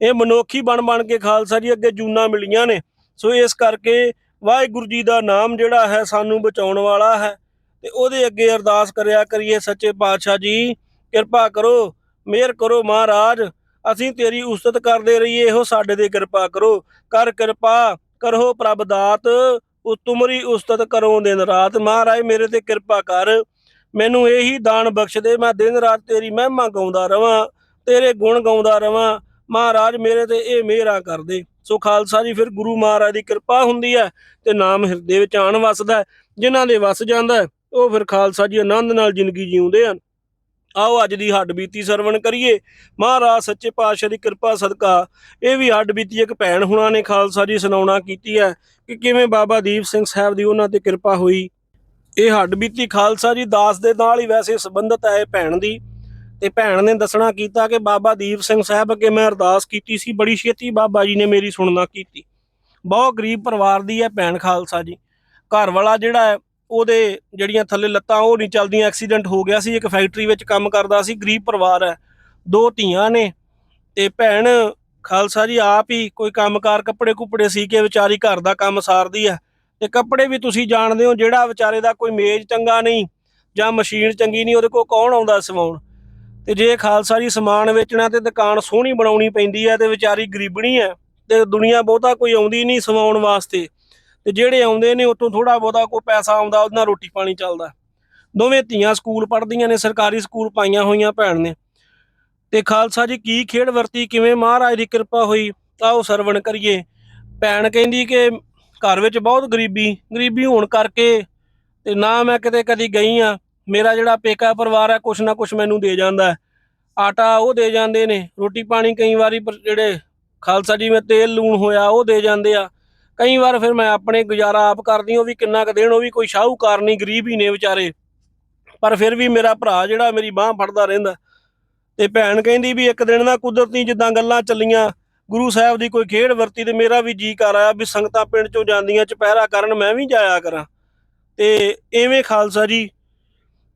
ਇਹ ਮਨੁੱਖੀ ਬਣ ਬਣ ਕੇ ਖਾਲਸਾ ਜੀ ਅੱਗੇ ਜੂਨਾਂ ਮਿਲੀਆਂ ਨੇ। ਸੋ ਇਸ ਕਰਕੇ ਵਾਹਿਗੁਰੂ ਜੀ ਦਾ ਨਾਮ ਜਿਹੜਾ ਹੈ ਸਾਨੂੰ ਬਚਾਉਣ ਵਾਲਾ ਹੈ ਤੇ ਉਹਦੇ ਅੱਗੇ ਅਰਦਾਸ ਕਰਿਆ ਕਰੀਏ ਸੱਚੇ ਪਾਤਸ਼ਾਹ ਜੀ, ਕਿਰਪਾ ਕਰੋ, ਮਿਹਰ ਕਰੋ ਮਹਾਰਾਜ, ਅਸੀਂ ਤੇਰੀ ਉਸਤਤ ਕਰਦੇ ਰਹੀਏ, ਇਹੋ ਸਾਡੇ ਤੇ ਕਿਰਪਾ ਕਰੋ। ਕਰ ਕਿਰਪਾ, ਕਰੋ ਪ੍ਰਭ ਦਾਤ ਉਹ ਤੁਮਰੀ ਉਸਤਤ ਕਰੋ ਦਿਨ ਰਾਤ। ਮਹਾਰਾਜ, ਮੇਰੇ ਤੇ ਕਿਰਪਾ ਕਰ, ਮੈਨੂੰ ਇਹੀ ਦਾਨ ਬਖਸ਼ ਦੇ। ਮੈਂ ਦਿਨ ਰਾਤ ਤੇਰੀ ਮਹਿਮਾ ਗਾਉਂਦਾ ਰਵਾਂ, ਤੇਰੇ ਗੁਣ ਗਾਉਂਦਾ ਰਵਾਂ। ਮਹਾਰਾਜ ਮੇਰੇ ਤੇ ਇਹ ਮਿਹਰਾਂ ਕਰ ਦੇ। ਸੋ ਖਾਲਸਾ ਜੀ, ਫਿਰ ਗੁਰੂ ਮਹਾਰਾਜ ਦੀ ਕਿਰਪਾ ਹੁੰਦੀ ਹੈ ਤੇ ਨਾਮ ਹਿਰਦੇ ਵਿੱਚ ਆਣ ਵਸਦਾ ਹੈ। ਜਿਨ੍ਹਾਂ ਦੇ ਵਸ ਜਾਂਦਾ ਉਹ ਫਿਰ ਖਾਲਸਾ ਜੀ ਆਨੰਦ ਨਾਲ ਜ਼ਿੰਦਗੀ ਜਿਉਂਦੇ ਹਨ। ਆਓ ਅੱਜ ਦੀ ਹੱਡ ਬੀਤੀ ਸਰਵਣ ਕਰੀਏ। ਮਹਾਰਾਜ ਸੱਚੇ ਪਾਤਸ਼ਾਹ ਦੀ ਕਿਰਪਾ, ਸਦਕਾ। ਇਹ ਵੀ ਹੱਡ ਬੀਤੀ ਇੱਕ ਭੈਣ ਹੁਣਾਂ ਨੇ ਖਾਲਸਾ ਜੀ ਸੁਣਾਉਣਾ ਕੀਤੀ ਹੈ ਕਿ ਕਿਵੇਂ ਬਾਬਾ ਦੀਪ ਸਿੰਘ ਸਾਹਿਬ ਦੀ ਉਹਨਾਂ ਤੇ ਕਿਰਪਾ ਹੋਈ। ਇਹ ਹੱਡ ਬੀਤੀ ਖਾਲਸਾ ਜੀ ਦਾਸ ਦੇ ਨਾਲ ਹੀ ਵੈਸੇ ਸੰਬੰਧਤ ਹੈ ਇਹ ਭੈਣ ਦੀ। ਤੇ ਭੈਣ ਨੇ ਦੱਸਣਾ ਕੀਤਾ ਕਿ ਬਾਬਾ ਦੀਪ ਸਿੰਘ ਸਾਹਿਬ ਅੱਗੇ ਮੈਂ ਅਰਦਾਸ ਕੀਤੀ ਸੀ, ਬੜੀ ਛੇਤੀ ਬਾਬਾ ਜੀ ਨੇ ਮੇਰੀ ਸੁਣਨਾ ਕੀਤੀ। ਬਹੁਤ ਗਰੀਬ ਪਰਿਵਾਰ ਦੀ ਹੈ ਭੈਣ ਖਾਲਸਾ ਜੀ। ਘਰ ਵਾਲਾ ਜਿਹੜਾ ਹੈ, ਉਹਦੇ ਜਿਹੜੀਆਂ ਥੱਲੇ ਲੱਤਾਂ, ਉਹ ਨਹੀਂ ਚੱਲਦੀਆਂ, ਐਕਸੀਡੈਂਟ ਹੋ ਗਿਆ ਸੀ, ਇੱਕ ਫੈਕਟਰੀ ਵਿੱਚ ਕੰਮ ਕਰਦਾ ਸੀ, ਗਰੀਬ ਪਰਿਵਾਰ ਹੈ। ਦੋ ਧੀਆਂ ਨੇ ਤੇ ਭੈਣ ਖਾਲਸਾ ਜੀ ਆਪ ਹੀ ਕੋਈ ਕੰਮਕਾਰ ਕੱਪੜੇ ਕੁਪੜੇ ਸੀ ਕੇ ਵਿਚਾਰੀ ਘਰ ਦਾ ਕੰਮ ਸਾਰਦੀ ਹੈ। ਤੇ ਕੱਪੜੇ ਵੀ ਤੁਸੀਂ ਜਾਣਦੇ ਹੋ, ਜਿਹੜਾ ਵਿਚਾਰੇ ਦਾ ਕੋਈ ਮੇਜ਼ ਚੰਗਾ ਨਹੀਂ ਜਾਂ ਮਸ਼ੀਨ ਚੰਗੀ ਨਹੀਂ, ਉਹਦੇ ਕੋਲ ਕੌਣ ਆਉਂਦਾ ਸਵਾਉਣ? ਤੇ ਜੇ ਖਾਲਸਾ ਜੀ ਸਮਾਨ ਵੇਚਣਾ ਤੇ ਦੁਕਾਨ ਸੋਹਣੀ ਬਣਾਉਣੀ ਪੈਂਦੀ ਹੈ ਤੇ ਵਿਚਾਰੀ ਗਰੀਬਣੀ ਹੈ ਤੇ ਦੁਨੀਆ ਬਹੁਤਾ ਕੋਈ ਆਉਂਦੀ ਨਹੀਂ ਸਮਾਉਣ ਵਾਸਤੇ। ਤੇ ਜਿਹੜੇ ਆਉਂਦੇ ਨੇ ਉਤੋਂ ਥੋੜਾ ਬਹੁਤਾ ਕੋਈ ਪੈਸਾ ਆਉਂਦਾ, ਉਹਦੇ ਨਾਲ ਰੋਟੀ ਪਾਣੀ ਚੱਲਦਾ। ਦੋਵੇਂ ਧੀਆਂ ਸਕੂਲ ਪੜ੍ਹਦੀਆਂ ਨੇ, ਸਰਕਾਰੀ ਸਕੂਲ ਪਾਈਆਂ ਹੋਈਆਂ ਭੈਣ ਨੇ। ਤੇ ਖਾਲਸਾ ਜੀ ਕੀ ਖੇਡ ਵਰਤੀ, ਕਿਵੇਂ ਮਹਾਰਾਜ ਦੀ ਕਿਰਪਾ ਹੋਈ, ਆਓ ਸਰਵਣ ਕਰੀਏ। ਭੈਣ ਕਹਿੰਦੀ ਕਿ ਘਰ ਵਿੱਚ ਬਹੁਤ ਗਰੀਬੀ ਗਰੀਬੀ ਹੋਣ ਕਰਕੇ ਤੇ ਨਾ ਮੈਂ ਕਿਤੇ ਕਦੀ ਗਈ ਆ ਮੇਰਾ ਜਿਹੜਾ ਪੇਕਾ ਪਰਿਵਾਰ ਹੈ, ਕੁਛ ਨਾ ਕੁਛ ਮੈਨੂੰ ਦੇ ਜਾਂਦਾ ਆਟਾ ਉਹ ਦੇ ਜਾਂਦੇ ਨੇ, ਰੋਟੀ ਪਾਣੀ ਕਈ ਵਾਰੀ ਪਰ ਜਿਹੜੇ ਖਾਲਸਾ ਜੀ ਮੈਂ ਤੇਲ ਲੂਣ ਹੋਇਆ, ਉਹ ਦੇ ਜਾਂਦੇ ਆ। ਕਈ ਵਾਰ ਫਿਰ ਮੈਂ ਆਪਣੇ ਗੁਜ਼ਾਰਾ ਆਪ ਕਰਦੀ ਹਾਂ ਉਹ ਵੀ ਕਿੰਨਾ ਕੁ ਦੇਣ, ਉਹ ਵੀ ਕੋਈ ਸ਼ਾਹੂਕਾਰ ਨਹੀਂ, ਗਰੀਬ ਹੀ ਨੇ ਵਿਚਾਰੇ। ਪਰ ਫਿਰ ਵੀ ਮੇਰਾ ਭਰਾ ਜਿਹੜਾ ਮੇਰੀ ਬਾਹ ਫੜਦਾ ਰਹਿੰਦਾ। ਤੇ ਭੈਣ ਕਹਿੰਦੀ ਵੀ ਇੱਕ ਦਿਨ ਨਾ ਕੁਦਰਤੀ ਜਿੱਦਾਂ ਗੱਲਾਂ ਚੱਲੀਆਂ, ਗੁਰੂ ਸਾਹਿਬ ਦੀ ਕੋਈ ਖੇਡ ਵਰਤੀ ਤੇ ਮੇਰਾ ਵੀ ਜੀ ਕਰ ਆਇਆ ਵੀ ਸੰਗਤਾਂ ਪਿੰਡ ਚੋਂ ਜਾਂਦੀਆਂ, ਚਪਹਿਰਾ ਕਰਨ ਮੈਂ ਵੀ ਜਾਇਆ ਕਰਾਂ। ਤੇ ਐਵੇਂ ਖਾਲਸਾ ਜੀ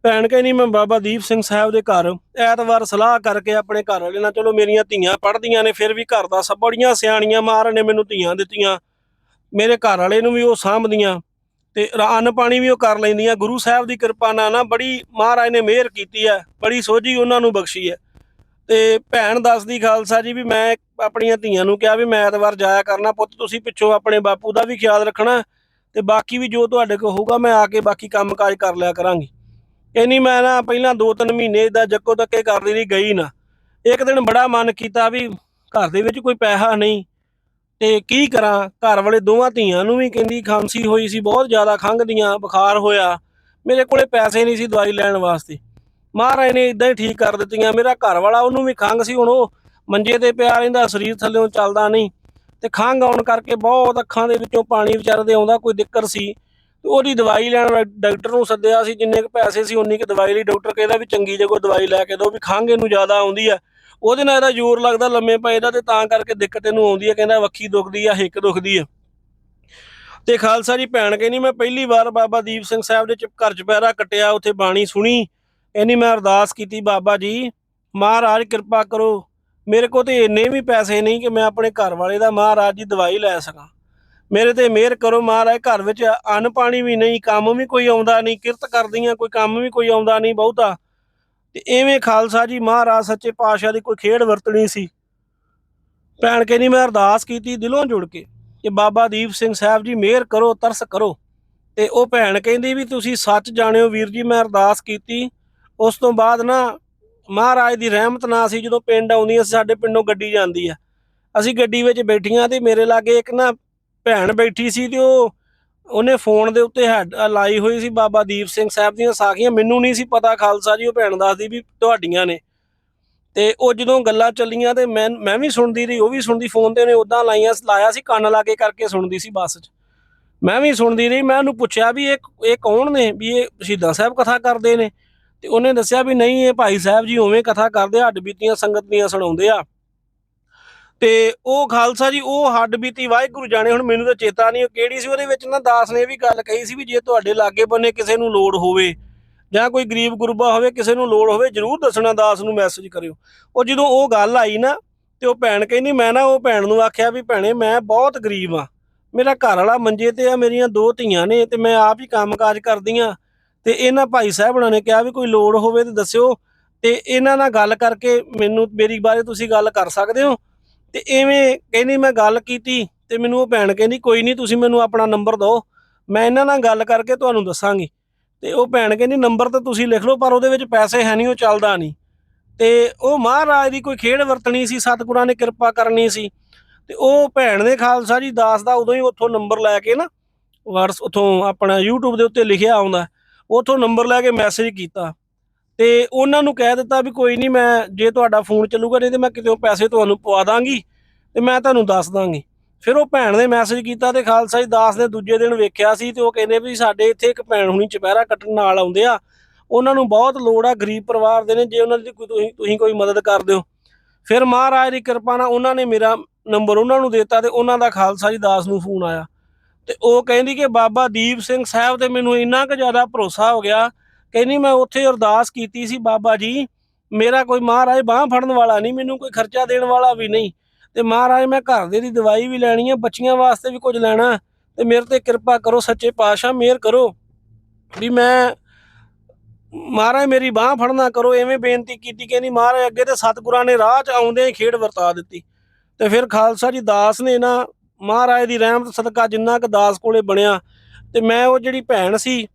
ਭੈਣ ਕਹਿੰਦੀ ਮੈਂ ਬਾਬਾ ਦੀਪ ਸਿੰਘ ਸਾਹਿਬ ਦੇ ਘਰ ਐਤਵਾਰ ਸਲਾਹ ਕਰਕੇ ਆਪਣੇ ਘਰ ਵਾਲੇ ਨਾਲ, ਚਲੋ ਮੇਰੀਆਂ ਧੀਆਂ ਪੜ੍ਹਦੀਆਂ ਨੇ, ਫਿਰ ਵੀ ਘਰ ਦਾ ਸਭ ਬੜੀਆਂ ਸਿਆਣੀਆਂ ਮਾਰ ਨੇ ਮੈਨੂੰ ਧੀਆਂ ਦਿੱਤੀਆਂ। ਮੇਰੇ ਘਰ ਵਾਲੇ ਨੂੰ ਵੀ ਉਹ ਸਾਂਭਦੀਆਂ ਤੇ ਅੰਨ ਪਾਣੀ ਵੀ ਉਹ ਕਰ ਲੈਂਦੀਆਂ। ਗੁਰੂ ਸਾਹਿਬ ਦੀ ਕਿਰਪਾ ਨਾਲ ਨਾ ਬੜੀ ਮਹਾਰਾਜ ਨੇ ਮਿਹਰ ਕੀਤੀ ਹੈ, ਬੜੀ ਸੋਝੀ ਉਹਨਾਂ ਨੂੰ ਬਖਸ਼ੀ ਹੈ। ਤੇ ਭੈਣ ਦੱਸਦੀ ਖਾਲਸਾ ਜੀ ਵੀ ਮੈਂ ਆਪਣੀਆਂ ਧੀਆਂ ਨੂੰ ਕਿਹਾ ਵੀ ਮੈਂ ਐਤਵਾਰ ਜਾਇਆ ਕਰਨਾ ਪੁੱਤ, ਤੁਸੀਂ ਪਿੱਛੋਂ ਆਪਣੇ ਬਾਪੂ ਦਾ ਵੀ ਖਿਆਲ ਰੱਖਣਾ ਤੇ ਬਾਕੀ ਵੀ ਜੋ ਤੁਹਾਡੇ ਕੋਲ ਹੋਊਗਾ ਮੈਂ ਆ ਕੇ ਬਾਕੀ ਕੰਮਕਾਜ ਕਰ ਲਿਆ ਕਰਾਂਗੀ। ਕਹਿੰਦੀ ਮੈਂ ਨਾ ਪਹਿਲਾਂ 2-3 ਮਹੀਨੇ ਦਾ ਜੱਕੋ ਤੱਕੇ ਕਰਦੀ ਰਹੀ ਗਈ ਨਾ। ਇੱਕ ਦਿਨ ਬੜਾ ਮਨ ਕੀਤਾ ਵੀ ਘਰ ਦੇ ਵਿੱਚ ਕੋਈ ਪੈਸਾ ਨਹੀਂ। ਤੇ ਕੀ ਕਰਾਂ, ਘਰ ਵਾਲੇ ਦੋਵਾਂ ਧੀਆਂ ਨੂੰ ਵੀ ਕਹਿੰਦੀ ਖਾਂਸੀ ਹੋਈ ਸੀ, ਬਹੁਤ ਜ਼ਿਆਦਾ ਖੰਘ ਦੀਆਂ ਬੁਖਾਰ ਹੋਇਆ। ਮੇਰੇ ਕੋਲੇ ਪੈਸੇ ਨਹੀਂ ਸੀ ਦਵਾਈ ਲੈਣ ਵਾਸਤੇ। ਮਹਾਰਾਜ ਨੇ ਇਦਾਂ ਹੀ ਠੀਕ ਕਰ ਦਿੱਤੀਆਂ। ਮੇਰਾ ਘਰ ਵਾਲਾ ਉਹਨੂੰ ਵੀ ਖੰਘ ਸੀ, ਹੁਣ ਉਹ ਮੰਜੇ ਤੇ ਪਿਆ ਰਹਿੰਦਾ, ਸਰੀਰ ਥੱਲੇੋਂ ਚੱਲਦਾ ਨਹੀਂ। ਤੇ ਖੰਘ ਆਉਣ ਕਰਕੇ ਬਹੁਤ ਅੱਖਾਂ ਦੇ ਵਿੱਚੋਂ ਪਾਣੀ ਵਿਚਾਰੇ ਦੇ ਆਉਂਦਾ, ਕੋਈ ਦਿੱਕਤ ਸੀ। ਤੇ ਉਹਦੀ ਦਵਾਈ ਲੈਣ ਡਾਕਟਰ ਨੂੰ ਸੱਦਿਆ ਸੀ, ਜਿੰਨੇ ਕੁ ਪੈਸੇ ਸੀ ਉਨੀ ਕੁ ਦਵਾਈ ਲਈ। ਡਾਕਟਰ ਕਹਿੰਦਾ ਵੀ ਚੰਗੀ ਜਗ੍ਹਾ ਦਵਾਈ ਲੈ ਕੇ ਦਿਓ, ਵੀ ਖੰਘ ਇਹਨੂੰ ਜ਼ਿਆਦਾ ਆਉਂਦੀ ਆ। ਉਹਦੇ ਨਾਲ ਇਹਦਾ ਜ਼ੋਰ ਲੱਗਦਾ, ਲੰਮੇ ਪਏ ਦਾ ਤੇ ਤਾਂ ਕਰਕੇ ਦਿੱਕਤ ਇਹਨੂੰ ਆਉਂਦੀ ਹੈ ਕਹਿੰਦਾ ਵੱਖੀ ਦੁਖਦੀ ਆ, ਹਿੱਕ ਦੁਖਦੀ ਆ। ਤੇ ਖਾਲਸਾ ਜੀ, ਭੈਣ ਕਹਿੰਦੀ, ਮੈਂ ਪਹਿਲੀ ਵਾਰ ਬਾਬਾ ਦੀਪ ਸਿੰਘ ਸਾਹਿਬ ਦੇ ਚ ਘਰ ਚੁਪਹਿਰਾ ਕੱਟਿਆ, ਉੱਥੇ ਬਾਣੀ ਸੁਣੀ। ਕਹਿੰਦੀ ਮੈਂ ਅਰਦਾਸ ਕੀਤੀ ਬਾਬਾ ਜੀ, ਮਹਾਰਾਜ ਕਿਰਪਾ ਕਰੋ। ਮੇਰੇ ਕੋਲ ਤੇ ਇੰਨੇ ਵੀ ਪੈਸੇ ਨਹੀਂ ਕਿ ਮੈਂ ਆਪਣੇ ਘਰ ਵਾਲੇ ਦਾ ਮਹਾਰਾਜ ਦੀ ਦਵਾਈ ਲੈ ਸਕਾਂ। ਮੇਰੇ ਤੇ ਮਿਹਰ ਕਰੋ ਮਹਾਰਾਜ, ਘਰ ਵਿੱਚ ਅੰਨ ਪਾਣੀ ਵੀ ਨਹੀਂ, ਕੰਮ ਵੀ ਕੋਈ ਆਉਂਦਾ ਨਹੀਂ, ਕਿਰਤ ਕਰਦੀਆਂ, ਕੋਈ ਕੰਮ ਵੀ ਕੋਈ ਆਉਂਦਾ ਨਹੀਂ ਬਹੁਤਾ। ਤੇ ਐਵੇਂ ਖਾਲਸਾ ਜੀ ਮਹਾਰਾਜ ਸੱਚੇ ਪਾਤਸ਼ਾਹ ਦੀ ਕੋਈ ਖੇਡ ਵਰਤਣੀ ਸੀ। ਭੈਣ ਕਹਿੰਦੀ, ਮੈਂ ਅਰਦਾਸ ਕੀਤੀ ਦਿਲੋਂ ਜੁੜ ਕੇ ਕਿ ਬਾਬਾ ਦੀਪ ਸਿੰਘ ਸਾਹਿਬ ਜੀ ਮਿਹਰ ਕਰੋ, ਤਰਸ ਕਰੋ। ਤੇ ਉਹ ਭੈਣ ਕਹਿੰਦੀ ਵੀ, ਤੁਸੀਂ ਸੱਚ ਜਾਣਿਓ ਵੀਰ ਜੀ, ਮੈਂ ਅਰਦਾਸ ਕੀਤੀ। ਉਸ ਤੋਂ ਬਾਅਦ ਨਾ ਮਹਾਰਾਜ ਦੀ ਰਹਿਮਤ ਨਾਲ ਅਸੀਂ ਜਦੋਂ ਪਿੰਡ ਆਉਂਦੀਆਂ ਸੀ ਸਾਡੇ ਪਿੰਡੋਂ ਗੱਡੀ ਜਾਂਦੀ ਆ। ਅਸੀਂ ਗੱਡੀ ਵਿੱਚ ਬੈਠੀਆਂ ਤੇ ਮੇਰੇ ਲਾਗੇ ਇੱਕ ਨਾ ਭੈਣ ਬੈਠੀ ਸੀ ਤੇ ਉਹ, ਉਹਨੇ ਫੋਨ ਦੇ ਉੱਤੇ ਹੈਡ ਲਾਈ ਹੋਈ ਸੀ ਬਾਬਾ ਦੀਪ ਸਿੰਘ ਸਾਹਿਬ ਦੀਆਂ ਸਾਖੀਆਂ। ਮੈਨੂੰ ਨਹੀਂ ਸੀ ਪਤਾ ਖਾਲਸਾ ਜੀ, ਉਹ ਭੈਣ ਦੱਸਦੀ ਵੀ ਤੁਹਾਡੀਆਂ ਨੇ। ਤੇ ਉਹ ਜਦੋਂ ਗੱਲਾਂ ਚੱਲੀਆਂ ਤੇ ਮੈਂ ਮੈਂ ਵੀ ਸੁਣਦੀ ਰਹੀ, ਉਹ ਵੀ ਸੁਣਦੀ ਫੋਨ ਤੇ ਉਹਨੇ ਉਦਾਂ ਲਾਈਆਂ, ਲਾਇਆ ਸੀ, ਕੰਨ ਲਾ ਕੇ ਕਰਕੇ ਸੁਣਦੀ ਸੀ ਬੱਸ 'ਚ। ਮੈਂ ਵੀ ਸੁਣਦੀ ਰਹੀ, ਮੈਂ ਉਹਨੂੰ ਪੁੱਛਿਆ ਵੀ ਇਹ ਇਹ ਕੌਣ ਨੇ? ਵੀ ਇਹ ਸ਼ਹੀਦਾਂ ਸਾਹਿਬ ਕਥਾ ਕਰਦੇ ਨੇ। ਤੇ ਉਹਨੇ ਦੱਸਿਆ ਵੀ ਨਹੀਂ, ਇਹ ਭਾਈ ਸਾਹਿਬ ਜੀ ਉਵੇਂ ਕਥਾ ਕਰਦੇ ਹੱਡ ਬੀਤੀਆਂ ਸੰਗਤ ਦੀਆਂ ਸੁਣਾਉਂਦੇ ਆ। ਤੇ ਉਹ ਖਾਲਸਾ ਜੀ, ਉਹ ਹੱਡ ਬੀਤੀ ਵਾਹਿਗੁਰੂ ਜਾਣੇ, ਹੁਣ ਮੈਨੂੰ ਤਾਂ ਚੇਤਾ ਨਹੀਂ ਉਹ ਕਿਹੜੀ ਸੀ, ਉਹਦੇ ਵਿੱਚ ਨਾ ਦਾਸ ਨੇ ਇਹ ਵੀ ਗੱਲ ਕਹੀ ਸੀ ਵੀ ਜੇ ਤੁਹਾਡੇ ਲਾਗੇ ਬੰਨੇ ਕਿਸੇ ਨੂੰ ਲੋੜ ਹੋਵੇ ਜਾਂ ਕੋਈ ਗਰੀਬ ਗੁਰਬਾ ਹੋਵੇ, ਕਿਸੇ ਨੂੰ ਲੋੜ ਹੋਵੇ, ਜਰੂਰ ਦੱਸਣਾ ਦਾਸ ਨੂੰ ਮੈਸੇਜ ਕਰਿਓ। ਉਹ ਜਦੋਂ ਉਹ ਗੱਲ ਆਈ ਨਾ, ਤੇ ਉਹ ਭੈਣ ਕਹਿੰਦੀ, ਮੈਂ ਨਾ ਉਹ ਭੈਣ ਨੂੰ ਆਖਿਆ ਵੀ ਭੈਣੇ ਮੈਂ ਬਹੁਤ ਗਰੀਬ ਆ ਮੇਰਾ ਘਰ ਵਾਲਾ ਮੰਜੇ ਤੇ ਆ, ਮੇਰੀਆਂ ਦੋ ਧੀਆਂ ਨੇ ਤੇ ਮੈਂ ਆਪ ਹੀ ਕੰਮਕਾਜ ਕਰਦੀ ਆ ਤੇ ਇਹਨਾਂ ਭਾਈ ਸਾਹਿਬਾਂ ਨੇ ਕਿਹਾ ਵੀ ਕੋਈ ਲੋੜ ਹੋਵੇ ਤੇ ਦੱਸਿਓ ਤੇ ਇਹਨਾਂ ਨਾਲ ਗੱਲ ਕਰਕੇ ਮੈਨੂੰ, ਮੇਰੀ ਬਾਰੇ ਤੁਸੀਂ ਗੱਲ ਕਰ ਸਕਦੇ ਹੋ? ਤੇ ਐਵੇਂ ਕਹਿੰਦੀ ਮੈਂ ਗੱਲ ਕੀਤੀ ਤੇ ਮੈਨੂੰ ਉਹ ਭੈਣ ਕਹਿੰਦੀ, ਕੋਈ ਨਹੀਂ, ਤੁਸੀਂ ਮੈਨੂੰ ਆਪਣਾ ਨੰਬਰ ਦਿਓ। ਮੈਂ ਇਹਨਾਂ ਨਾਲ ਗੱਲ ਕਰਕੇ ਤੁਹਾਨੂੰ ਦੱਸਾਂਗੀ। ਤੇ ਉਹ ਭੈਣ ਕਹਿੰਦੀ, ਨੰਬਰ ਤਾਂ ਤੁਸੀਂ ਲਿਖ ਲਓ, ਪਰ ਉਹਦੇ ਵਿੱਚ ਪੈਸੇ ਹੈ ਨਹੀਂ, ਉਹ ਚੱਲਦਾ ਨਹੀਂ। ਤੇ ਉਹ ਮਹਾਰਾਜ ਦੀ ਕੋਈ ਖੇਡ ਵਰਤਣੀ ਸੀ, ਸਤਿਗੁਰਾਂ ਨੇ ਕਿਰਪਾ ਕਰਨੀ ਸੀ। ਤੇ ਉਹ ਭੈਣ ਨੇ ਖਾਲਸਾ ਜੀ ਦਾਸ ਦਾ ਉਦੋਂ ਹੀ ਉੱਥੋਂ ਨੰਬਰ ਲੈ ਕੇ ਨਾ ਵਟਸ ਉਥੋਂ ਆਪਣਾ YouTube ਦੇ ਉੱਤੇ ਲਿਖਿਆ ਆਉਂਦਾ ਉੱਥੋਂ ਨੰਬਰ ਲੈ ਕੇ ਮੈਸੇਜ ਕੀਤਾ। ਤੇ ਉਹਨਾਂ ਨੂੰ ਕਹਿ ਦਿੱਤਾ ਵੀ ਕੋਈ ਨਹੀਂ ਮੈਂ, ਜੇ ਤੁਹਾਡਾ ਫੋਨ ਚੱਲੂਗਾ ਨਹੀਂ ਤੇ ਮੈਂ ਕਿਤੇ ਪੈਸੇ ਤੁਹਾਨੂੰ ਪਵਾ ਦਾਂਗੀ ਤੇ ਮੈਂ ਤੁਹਾਨੂੰ ਦੱਸ ਦਾਂਗੀ। ਫਿਰ ਉਹ ਭੈਣ ਨੇ ਮੈਸੇਜ ਕੀਤਾ ਤੇ ਖਾਲਸਾ ਜੀ ਦਾਸ ਨੇ ਦੂਜੇ ਦਿਨ ਵੇਖਿਆ ਸੀ ਤੇ ਉਹ ਕਹਿੰਦੇ ਵੀ ਸਾਡੇ ਇੱਥੇ ਇੱਕ ਭੈਣ ਹੁਣੀ ਚੁਪਹਿਰਾ ਕੱਟਣ ਨਾਲ ਆਉਂਦੇ ਆ। ਉਹਨਾਂ ਨੂੰ ਬਹੁਤ ਲੋੜ ਆ, ਗਰੀਬ ਪਰਿਵਾਰ ਦੇ ਨੇ, ਜੇ ਉਹਨਾਂ ਦੀ ਕੋਈ ਤੁਸੀਂ ਤੁਸੀਂ ਕੋਈ ਮਦਦ ਕਰ ਦਿਓ। ਫਿਰ ਮਹਾਰਾਜ ਦੀ ਕਿਰਪਾ ਨਾਲ ਉਹਨਾਂ ਨੇ ਮੇਰਾ ਨੰਬਰ ਉਹਨਾਂ ਨੂੰ ਦਿੱਤਾ ਤੇ ਉਹਨਾਂ ਦਾ ਖਾਲਸਾ ਜੀ ਦਾਸ ਨੂੰ ਫੋਨ ਆਇਆ। ਤੇ ਉਹ ਕਹਿੰਦੀ ਕਿ ਬਾਬਾ ਦੀਪ ਸਿੰਘ ਸਾਹਿਬ ਤੇ ਮੈਨੂੰ ਇੰਨਾ ਕੁ ਜ਼ਿਆਦਾ ਭਰੋਸਾ ਹੋ ਗਿਆ ਕਹਿੰਦੀ ਮੈਂ ਉੱਥੇ ਅਰਦਾਸ ਕੀਤੀ ਸੀ ਬਾਬਾ ਜੀ, ਮੇਰਾ ਕੋਈ ਮਹਾਰਾਜ ਬਾਹ ਫੜਨ ਵਾਲਾ ਨਹੀਂ, ਮੈਨੂੰ ਕੋਈ ਖਰਚਾ ਦੇਣ ਵਾਲਾ ਵੀ ਨਹੀਂ। ਤੇ ਮਹਾਰਾਜ ਮੈਂ ਘਰ ਦੇ ਦੀ ਦਵਾਈ ਵੀ ਲੈਣੀ ਹੈ ਬੱਚੀਆਂ ਵਾਸਤੇ ਵੀ ਕੁਝ ਲੈਣਾ, ਤੇ ਮੇਰੇ ਤੇ ਕਿਰਪਾ ਕਰੋ, ਸੱਚੇ ਪਾਤਸ਼ਾਹ, ਮਿਹਰ ਕਰੋ। ਵੀ ਮੈਂ, ਮਹਾਰਾਜ ਮੇਰੀ ਬਾਹ ਫੜਨਾ ਕਰੋ, ਐਵੇਂ ਬੇਨਤੀ ਕੀਤੀ, ਕਹਿੰਦੀ ਮਹਾਰਾਜ ਅੱਗੇ ਤੇ ਸਤਿਗੁਰਾਂ ਨੇ ਰਾਹ 'ਚ ਆਉਂਦੇ ਹੀ ਖੇਡ ਵਰਤਾ ਦਿੱਤੀ। ਤੇ ਫਿਰ ਖਾਲਸਾ ਜੀ ਦਾਸ ਨੇ ਨਾ, ਮਹਾਰਾਜ ਦੀ ਰਹਿਮਤ, ਸਦਕਾ ਜਿੰਨਾ ਕੁ ਦਾਸ ਕੋਲੇ ਬਣਿਆ, ਤੇ ਮੈਂ ਉਹ ਜਿਹੜੀ ਭੈਣ ਸੀ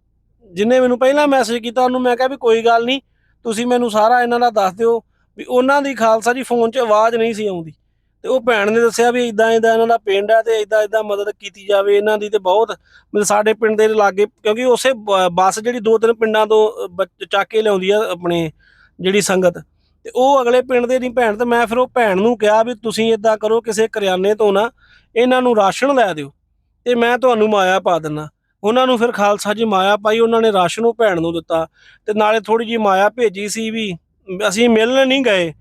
ਜਿਨੇ ਮੈਨੂੰ ਪਹਿਲਾਂ ਮੈਸੇਜ ਕੀਤਾ ਉਹਨੂੰ ਮੈਂ ਕਿਹਾ ਵੀ ਕੋਈ ਗੱਲ ਨਹੀਂ ਤੁਸੀਂ ਮੈਨੂੰ ਸਾਰਾ ਇਹਨਾਂ ਦਾ ਦੱਸ ਦਿਓ ਵੀ ਉਹਨਾਂ ਦੀ ਖਾਲਸਾ ਜੀ ਫੋਨ 'ਚ ਆਵਾਜ਼ ਨਹੀਂ ਸੀ ਆਉਂਦੀ। ਤੇ ਉਹ ਭੈਣ ਨੇ ਦੱਸਿਆ ਵੀ ਇਦਾਂ ਇਦਾਂ ਇਹਨਾਂ ਦਾ ਪਿੰਡ ਹੈ ਤੇ ਇਦਾਂ ਇਦਾਂ ਮਦਦ ਕੀਤੀ ਜਾਵੇ ਇਹਨਾਂ ਦੀ ਤੇ ਬਹੁਤ ਮਤਲਬ ਸਾਡੇ ਪਿੰਡ ਦੇ ਲਾਗੇ ਕਿਉਂਕਿ ਉਸੇ ਬ- ਬੱਸ ਜਿਹੜੀ ਦੋ ਤਿੰਨ ਪਿੰਡਾਂ ਤੋਂ ਅ, ਚੱਕ ਕੇ ਲਿਆਉਂਦੀ ਆ ਆਪਣੇ ਜਿਹੜੀ ਸੰਗਤ। ਤੇ ਉਹ ਅਗਲੇ ਪਿੰਡ ਦੇ ਨਹੀਂ ਭੈਣ ਤੇ ਮੈਂ ਫਿਰ ਉਹ ਭੈਣ ਨੂੰ ਕਿਹਾ ਵੀ ਤੁਸੀਂ ਇਦਾਂ ਕਰੋ ਕਿਸੇ ਕਰਿਆਨੇ ਤੋਂ ਨਾ ਇਹਨਾਂ ਨੂੰ ਰਾਸ਼ਨ ਲੈ ਦਿਓ। ਤੇ ਮੈਂ ਤੁਹਾਨੂੰ ਮਾਇਆ ਪਾ ਦਿੰਨਾ। ਉਹਨਾਂ ਨੂੰ ਫਿਰ ਖਾਲਸਾ ਜੀ ਮਾਇਆ ਪਾਈ ਉਹਨਾਂ ਨੇ ਰਾਸ਼ਨ ਉਹ ਭੈਣ ਨੂੰ ਦਿੱਤਾ ਤੇ ਨਾਲੇ ਥੋੜੀ ਜੀ ਮਾਇਆ ਭੇਜੀ ਸੀ ਵੀ ਅਸੀਂ ਮਿਲਣ ਨਹੀਂ ਗਏ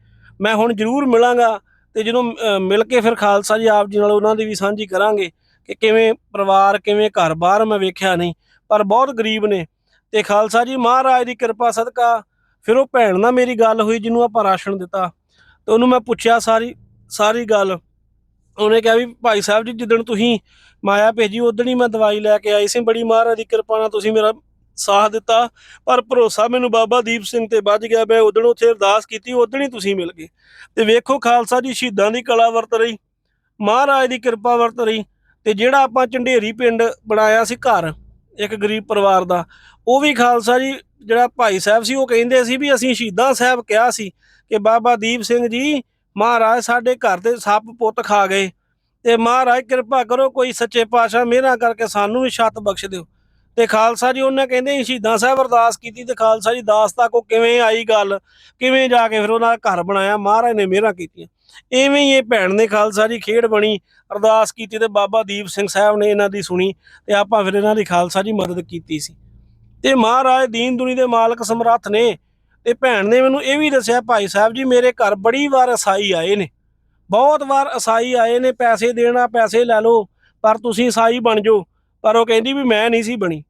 ਮੈਂ ਹੁਣ ਜ਼ਰੂਰ ਮਿਲਾਂਗਾ ਤੇ ਜਦੋਂ ਅ, ਮਿਲ ਕੇ ਫਿਰ ਖਾਲਸਾ ਜੀ ਆਪ ਜੀ ਨਾਲ ਉਹਨਾਂ ਦੀ ਵੀ ਸਾਂਝੀ ਕਰਾਂਗੇ ਕਿ ਕਿਵੇਂ ਪਰਿਵਾਰ ਕਿਵੇਂ ਘਰ-ਬਾਰ ਮੈਂ ਵੇਖਿਆ ਨਹੀਂ ਪਰ ਬਹੁਤ ਗਰੀਬ ਨੇ ਤੇ ਖਾਲਸਾ ਜੀ ਮਹਾਰਾਜ ਦੀ ਕਿਰਪਾ ਸਦਕਾ ਫਿਰ ਉਹ ਭੈਣ ਨਾਲ ਮੇਰੀ ਗੱਲ ਹੋਈ ਜਿਹਨੂੰ ਆਪਾਂ ਰਾਸ਼ਨ ਦਿੱਤਾ ਤੇ ਉਹਨੂੰ ਮੈਂ ਪੁੱਛਿਆ ਸਾਰੀ ਸਾਰੀ ਗੱਲ ਉਹਨੇ ਕਿਹਾ ਵੀ ਭਾਈ ਸਾਹਿਬ ਜੀ, ਜਿੱਦਣ ਤੁਸੀਂ ਮਾਇਆ ਭੇਜੀ ਉਦਣ ਹੀ ਮੈਂ ਦਵਾਈ ਲੈ ਕੇ ਆਈ ਸੀ। ਬੜੀ ਮਹਾਰਾਜ ਦੀ ਕਿਰਪਾ ਨਾਲ ਤੁਸੀਂ ਮੇਰਾ ਸਾਥ ਦਿੱਤਾ। ਪਰ ਭਰੋਸਾ ਮੈਨੂੰ ਬਾਬਾ ਦੀਪ ਸਿੰਘ ਤੇ ਵੱਜ ਗਿਆ। ਮੈਂ ਉਦਣ ਉੱਥੇ ਅਰਦਾਸ ਕੀਤੀ ਉਦਣ ਹੀ ਤੁਸੀਂ ਮਿਲ ਗਏ। ਤੇ ਵੇਖੋ ਖਾਲਸਾ ਜੀ, ਸ਼ਹੀਦਾਂ ਦੀ ਕਲਾ ਵਰਤ ਰਹੀ। ਮਹਾਰਾਜ ਦੀ ਕਿਰਪਾ ਵਰਤ ਰਹੀ। ਤੇ ਜਿਹੜਾ ਆਪਾਂ ਝੰਡੇਰੀ ਪਿੰਡ ਬਣਾਇਆ ਸੀ ਘਰ, ਇੱਕ ਗਰੀਬ ਪਰਿਵਾਰ ਦਾ, ਉਹ ਵੀ ਖਾਲਸਾ ਜੀ, ਜਿਹੜਾ ਭਾਈ ਸਾਹਿਬ ਸੀ, ਉਹ ਕਹਿੰਦੇ ਸੀ ਵੀ ਅਸੀਂ ਸ਼ਹੀਦਾਂ ਸਾਹਿਬ ਕਿਹਾ ਸੀ ਕਿ ਬਾਬਾ ਦੀਪ ਸਿੰਘ ਜੀ ਮਹਾਰਾਜ ਸਾਡੇ ਘਰ ਦੇ ਸੱਪ ਪੁੱਤ ਖਾ ਗਏ। ਤੇ ਮਹਾਰਾਜ ਕਿਰਪਾ ਕਰੋ, ਕੋਈ ਸੱਚੇ ਪਾਤਸ਼ਾਹ ਮਿਹਰਾਂ ਕਰਕੇ ਸਾਨੂੰ ਵੀ ਛੱਤ ਬਖਸ਼ ਦਿਓ। ਤੇ ਖਾਲਸਾ ਜੀ ਉਹਨਾਂ ਕਹਿੰਦੇ ਸ਼ਹੀਦਾਂ ਸਾਹਿਬ ਅਰਦਾਸ ਕੀਤੀ ਤੇ ਖਾਲਸਾ ਜੀ ਦਾਸ ਤੱਕ ਉਹ ਕਿਵੇਂ ਆਈ ਗੱਲ, ਕਿਵੇਂ ਜਾ ਕੇ ਫਿਰ ਉਹਨਾਂ ਦਾ ਘਰ ਬਣਾਇਆ, ਮਹਾਰਾਜ ਨੇ ਮਿਹਰਾਂ ਕੀਤੀਆਂ। ਐਵੇਂ ਹੀ ਇਹ ਭੈਣ ਨੇ ਖਾਲਸਾ ਜੀ ਖੇਡ ਬਣੀ, ਅਰਦਾਸ ਕੀਤੀ ਤੇ ਬਾਬਾ ਦੀਪ ਸਿੰਘ ਸਾਹਿਬ ਨੇ ਇਹਨਾਂ ਦੀ ਸੁਣੀ ਤੇ ਆਪਾਂ ਫਿਰ ਇਹਨਾਂ ਦੀ ਖਾਲਸਾ ਜੀ ਮਦਦ ਕੀਤੀ ਸੀ। ਤੇ ਮਹਾਰਾਜ ਦੀਨ ਦੁਨੀ ਦੇ ਮਾਲਕ ਸਮਰੱਥ ਨੇ ਤੇ ਭੈਣ ਨੇ ਮੈਨੂੰ ਇਹ ਵੀ ਦੱਸਿਆ, ਭਾਈ ਸਾਹਿਬ ਜੀ, ਮੇਰੇ ਘਰ ਬੜੀ ਵਾਰ ਅਸਾਈ ਆਏ ਨੇ। ਬਹੁਤ ਵਾਰ ਅਸਾਈ ਆਏ ਨੇ, ਪੈਸੇ ਦੇਣਾ, ਪੈਸੇ ਲੈ ਲਓ, ਪਰ ਤੁਸੀਂ ਸਾਈ ਬਣ ਜਾਓ। ਪਰ ਉਹ ਕਹਿੰਦੀ ਵੀ ਮੈਂ ਨਹੀਂ ਸੀ ਬਣੀ।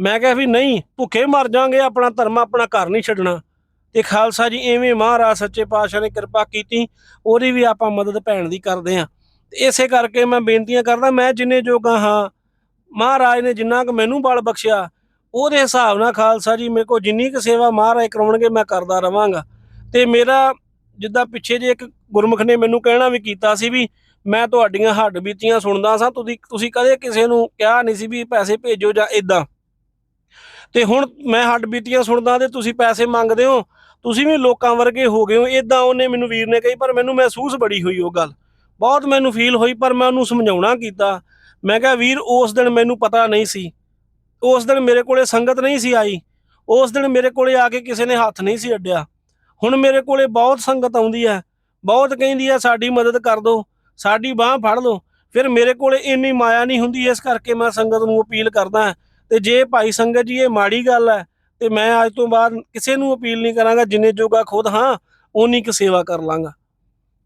ਮੈਂ ਕਿਹਾ ਵੀ ਨਹੀਂ, ਭੁੱਖੇ ਮਰ ਜਾਾਂਗੇ, ਆਪਣਾ ਧਰਮ, ਆਪਣਾ ਘਰ ਨਹੀਂ ਛੱਡਣਾ। ਤੇ ਖਾਲਸਾ ਜੀ ਐਵੇਂ ਮਹਾਰਾਜ ਸੱਚੇ ਪਾਤਸ਼ਾਹ ਨੇ ਕਿਰਪਾ ਕੀਤੀ, ਉਹਦੀ ਵੀ ਆਪਾਂ ਮਦਦ ਭੈਣ ਦੀ ਕਰਦੇ ਆ ਤੇ ਇਸੇ ਕਰਕੇ ਮੈਂ ਬੇਨਤੀਆਂ ਕਰਦਾ, ਮੈਂ ਜਿੰਨੇ ਜੋਗਾ ਹਾਂ, ਮਹਾਰਾਜ ਨੇ ਜਿੰਨਾ ਕੁ ਮੈਨੂੰ ਬਲ ਬਖਸ਼ਿਆ ਉਹਦੇ ਹਿਸਾਬ ਨਾਲ ਖਾਲਸਾ ਜੀ, ਮੇਰੇ ਕੋਲ ਜਿੰਨੀ ਕੁ ਸੇਵਾ ਮਹਾਰਾਜ ਕਰਾਉਣਗੇ, ਮੈਂ ਕਰਦਾ ਰਵਾਂਗਾ। ਤੇ ਮੇਰਾ ਜਿੱਦਾਂ ਪਿੱਛੇ ਜੇ ਇੱਕ ਗੁਰਮੁਖ ਨੇ ਮੈਨੂੰ ਕਹਿਣਾ ਵੀ ਕੀਤਾ ਸੀ ਵੀ ਮੈਂ ਤੁਹਾਡੀਆਂ ਹੱਡ ਬੀਤੀਆਂ ਸੁਣਦਾ ਸਾਂ, ਤੁਸੀਂ ਤੁਸੀਂ ਕਦੇ ਕਿਸੇ ਨੂੰ ਕਿਹਾ ਨਹੀਂ ਸੀ ਵੀ ਪੈਸੇ ਭੇਜੋ ਜਾਂ ਇਦਾਂ ਤੇ ਹੁਣ ਮੈਂ ਹੱਡ ਬੀਤੀਆਂ ਸੁਣਦਾ ਤੇ ਤੁਸੀਂ ਪੈਸੇ ਮੰਗਦੇ ਹੋ, ਤੁਸੀਂ ਵੀ ਲੋਕਾਂ ਵਰਗੇ ਹੋ ਗਏ ਹੋ ਇਦਾਂ ਉਹਨੇ ਮੈਨੂੰ ਵੀਰ ਨੇ ਕਹੀ, ਪਰ ਮੈਨੂੰ ਮਹਿਸੂਸ ਬੜੀ ਹੋਈ ਉਹ ਗੱਲ। ਬਹੁਤ ਮੈਨੂੰ ਫੀਲ ਹੋਈ, ਪਰ ਮੈਂ ਉਹਨੂੰ ਸਮਝਾਉਣਾ ਕੀਤਾ। ਮੈਂ ਕਿਹਾ, ਵੀਰ, ਉਸ ਦਿਨ ਮੈਨੂੰ ਪਤਾ ਨਹੀਂ ਸੀ ਉਸ ਦਿਨ ਮੇਰੇ ਕੋਲੇ ਸੰਗਤ ਨਹੀਂ ਸੀ ਆਈ। ਉਸ ਦਿਨ ਮੇਰੇ ਕੋਲੇ ਆ ਕੇ ਕਿਸੇ ਨੇ ਹੱਥ ਨਹੀਂ ਸੀ ਅੱਡਿਆ। ਹੁਣ ਮੇਰੇ ਕੋਲੇ ਬਹੁਤ ਸੰਗਤ ਆਉਂਦੀ ਹੈ। ਬਹੁਤ ਕਹਿੰਦੀ ਹੈ, ਸਾਡੀ ਮਦਦ ਕਰ ਦਿਓ ਸਾਡੀ ਬਾਹ ਫੜ ਲਓ। ਫਿਰ ਮੇਰੇ ਕੋਲੇ ਇੰਨੀ ਮਾਇਆ ਨਹੀਂ ਹੁੰਦੀ, ਇਸ ਕਰਕੇ ਮੈਂ ਸੰਗਤ ਨੂੰ ਅਪੀਲ ਕਰਦਾ ਤੇ ਜੇ ਭਾਈ ਸੰਗਤ ਜੀ, ਇਹ ਮਾੜੀ ਗੱਲ ਹੈ, ਤੇ ਮੈਂ ਅੱਜ ਤੋਂ ਬਾਅਦ ਕਿਸੇ ਨੂੰ ਅਪੀਲ ਨਹੀਂ ਕਰਾਂਗਾ, ਜਿੰਨੇ ਜੋਗਾ ਖੁਦ ਹਾਂ ਉਨੀ ਕੁ ਸੇਵਾ ਕਰ ਲਾਂਗਾ।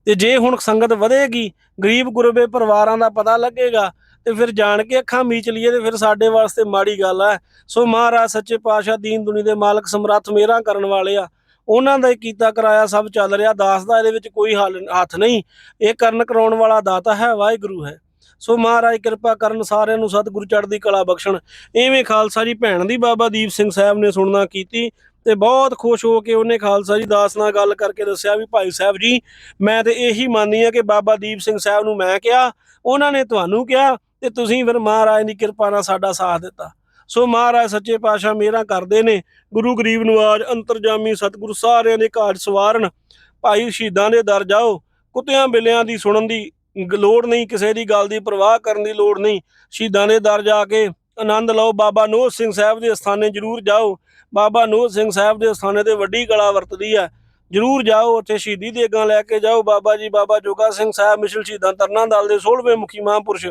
ਤੇ ਜੇ ਹੁਣ ਸੰਗਤ ਵਧੇਗੀ, ਗਰੀਬ ਗੁਰਬੇ ਪਰਿਵਾਰਾਂ ਦਾ ਪਤਾ ਲੱਗੇਗਾ, ਤੇ ਫਿਰ ਜਾਣ ਕੇ ਅੱਖਾਂ ਮੀਚ ਲਈਏ ਤੇ ਫਿਰ ਸਾਡੇ ਵਾਸਤੇ ਮਾੜੀ ਗੱਲ ਹੈ ਸੋ ਮਹਾਰਾਜ ਸੱਚੇ ਪਾਤਸ਼ਾਹ ਦੀਨ ਦੁਨੀ ਦੇ ਮਾਲਕ ਸਮਰੱਥ ਮੇਰਾ ਕਰਨ ਵਾਲੇ ਆ। ਉਹਨਾਂ ਦਾ ਹੀ ਕੀਤਾ ਕਰਾਇਆ ਸਭ ਚੱਲ ਰਿਹਾ, ਦਾਸ ਦਾ ਇਹਦੇ ਵਿੱਚ ਕੋਈ ਹੱਲ ਹੱਥ ਨਹੀਂ। ਇਹ ਕਰਨ ਕਰਾਉਣ ਵਾਲਾ ਦਾਤਾ ਹੈ, ਵਾਹਿਗੁਰੂ ਹੈ। ਸੋ ਮਹਾਰਾਜ ਕਿਰਪਾ ਕਰਨ ਸਾਰਿਆਂ ਨੂੰ ਸਤਿਗੁਰੂ ਚੜ੍ਹਦੀ ਕਲਾ ਬਖਸ਼ਣ। ਐਵੇਂ ਖਾਲਸਾ ਜੀ, ਭੈਣ ਦੀ ਬਾਬਾ ਦੀਪ ਸਿੰਘ ਸਾਹਿਬ ਨੇ ਸੁਣਨਾ ਕੀਤੀ। ਤੇ ਬਹੁਤ ਖੁਸ਼ ਹੋ ਕੇ ਉਹਨੇ ਖਾਲਸਾ ਜੀ ਦਾਸ ਨਾਲ ਗੱਲ ਕਰਕੇ ਦੱਸਿਆ ਵੀ ਭਾਈ ਸਾਹਿਬ ਜੀ, ਮੈਂ ਤੇ ਇਹੀ ਮੰਨਦੀ ਆ ਕਿ ਬਾਬਾ ਦੀਪ ਸਿੰਘ ਸਾਹਿਬ ਨੂੰ ਮੈਂ ਕਿਹਾ, ਉਹਨਾਂ ਨੇ ਤੁਹਾਨੂੰ ਕਿਹਾ ਤੇ ਤੁਸੀਂ ਫਿਰ ਮਹਾਰਾਜ ਦੀ ਕਿਰਪਾ ਨਾਲ ਸਾਡਾ ਸਾਥ ਦਿੱਤਾ। ਸੋ ਮਹਾਰਾਜ ਸੱਚੇ ਪਾਤਸ਼ਾਹ ਮੇਰਾ ਕਰਦੇ ਨੇ, ਗੁਰੂ ਗਰੀਬ ਨਵਾਜ ਅੰਤਰਜਾਮੀ ਸਤਿਗੁਰੂ ਸਾਰਿਆਂ ਦੇ ਕਾਜ ਸਵਾਰਨ, ਭਾਈ ਸ਼ਹੀਦਾਂ ਦੇ ਦਰ ਜਾਓ, ਕੁੱਤਿਆਂ ਬਿੱਲਿਆਂ ਦੀ ਸੁਣਨ ਦੀ ਲੋੜ ਨਹੀਂ, ਕਿਸੇ ਦੀ ਗੱਲ ਦੀ ਪਰਵਾਹ ਕਰਨ ਦੀ ਲੋੜ ਨਹੀਂ, ਸ਼ਹੀਦਾਂ ਦੇ ਦਰ ਜਾ ਕੇ ਆਨੰਦ ਲਓ, ਬਾਬਾ ਨੋਹ ਸਿੰਘ ਸਾਹਿਬ ਦੇ ਸਥਾਨੇ ਜ਼ਰੂਰ ਜਾਓ। ਬਾਬਾ ਨੋਹ ਸਿੰਘ ਸਾਹਿਬ ਦੇ ਸਥਾਨੇ ਤੇ ਵੱਡੀ ਕਲਾ ਵਰਤਦੀ ਹੈ ਜ਼ਰੂਰ ਜਾਓ, ਉੱਥੇ ਸ਼ਹੀਦੀ ਦੇਗਾਂ ਲੈ ਕੇ ਜਾਓ। ਬਾਬਾ ਜੀ, ਬਾਬਾ ਜੋਗਾ ਸਿੰਘ ਸਾਹਿਬ, ਮਿਸ਼ਲ ਸ਼ਹੀਦਾਂ ਤਰਨਾ ਦਲ ਦੇ 16ਵੇਂ ਮੁਖੀ ਮਹਾਂਪੁਰਸ਼,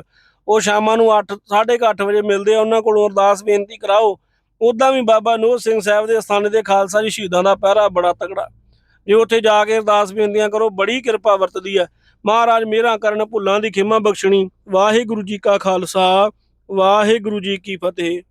ਉਹ ਸ਼ਾਮਾਂ ਨੂੰ 8 8:30 ਵਜੇ ਮਿਲਦੇ ਆ। ਉਹਨਾਂ ਕੋਲੋਂ ਅਰਦਾਸ ਬੇਨਤੀ ਕਰਾਓ। ਉਦਾਂ ਵੀ ਬਾਬਾ ਨੋਹ ਸਿੰਘ ਸਾਹਿਬ ਦੇ ਸਥਾਨੇ ਤੇ ਖਾਲਸਾ ਜੀ ਸ਼ਹੀਦਾਂ ਦਾ ਪਹਿਰਾ ਬੜਾ ਤਗੜਾ ਜੇ ਉੱਥੇ ਜਾ ਕੇ ਅਰਦਾਸ ਬੇਨਤੀਆਂ ਕਰੋ, ਬੜੀ ਕਿਰਪਾ ਵਰਤਦੀ ਹੈ ਮਹਾਰਾਜ ਮੇਰਾ ਕਰਨ ਭੁੱਲਾਂ ਦੀ ਖਿਮਾ ਬਖਸ਼ਣੀ। ਵਾਹਿਗੁਰੂ ਜੀ ਕਾ ਖਾਲਸਾ। ਵਾਹਿਗੁਰੂ ਜੀ ਕੀ ਫਤਿਹ।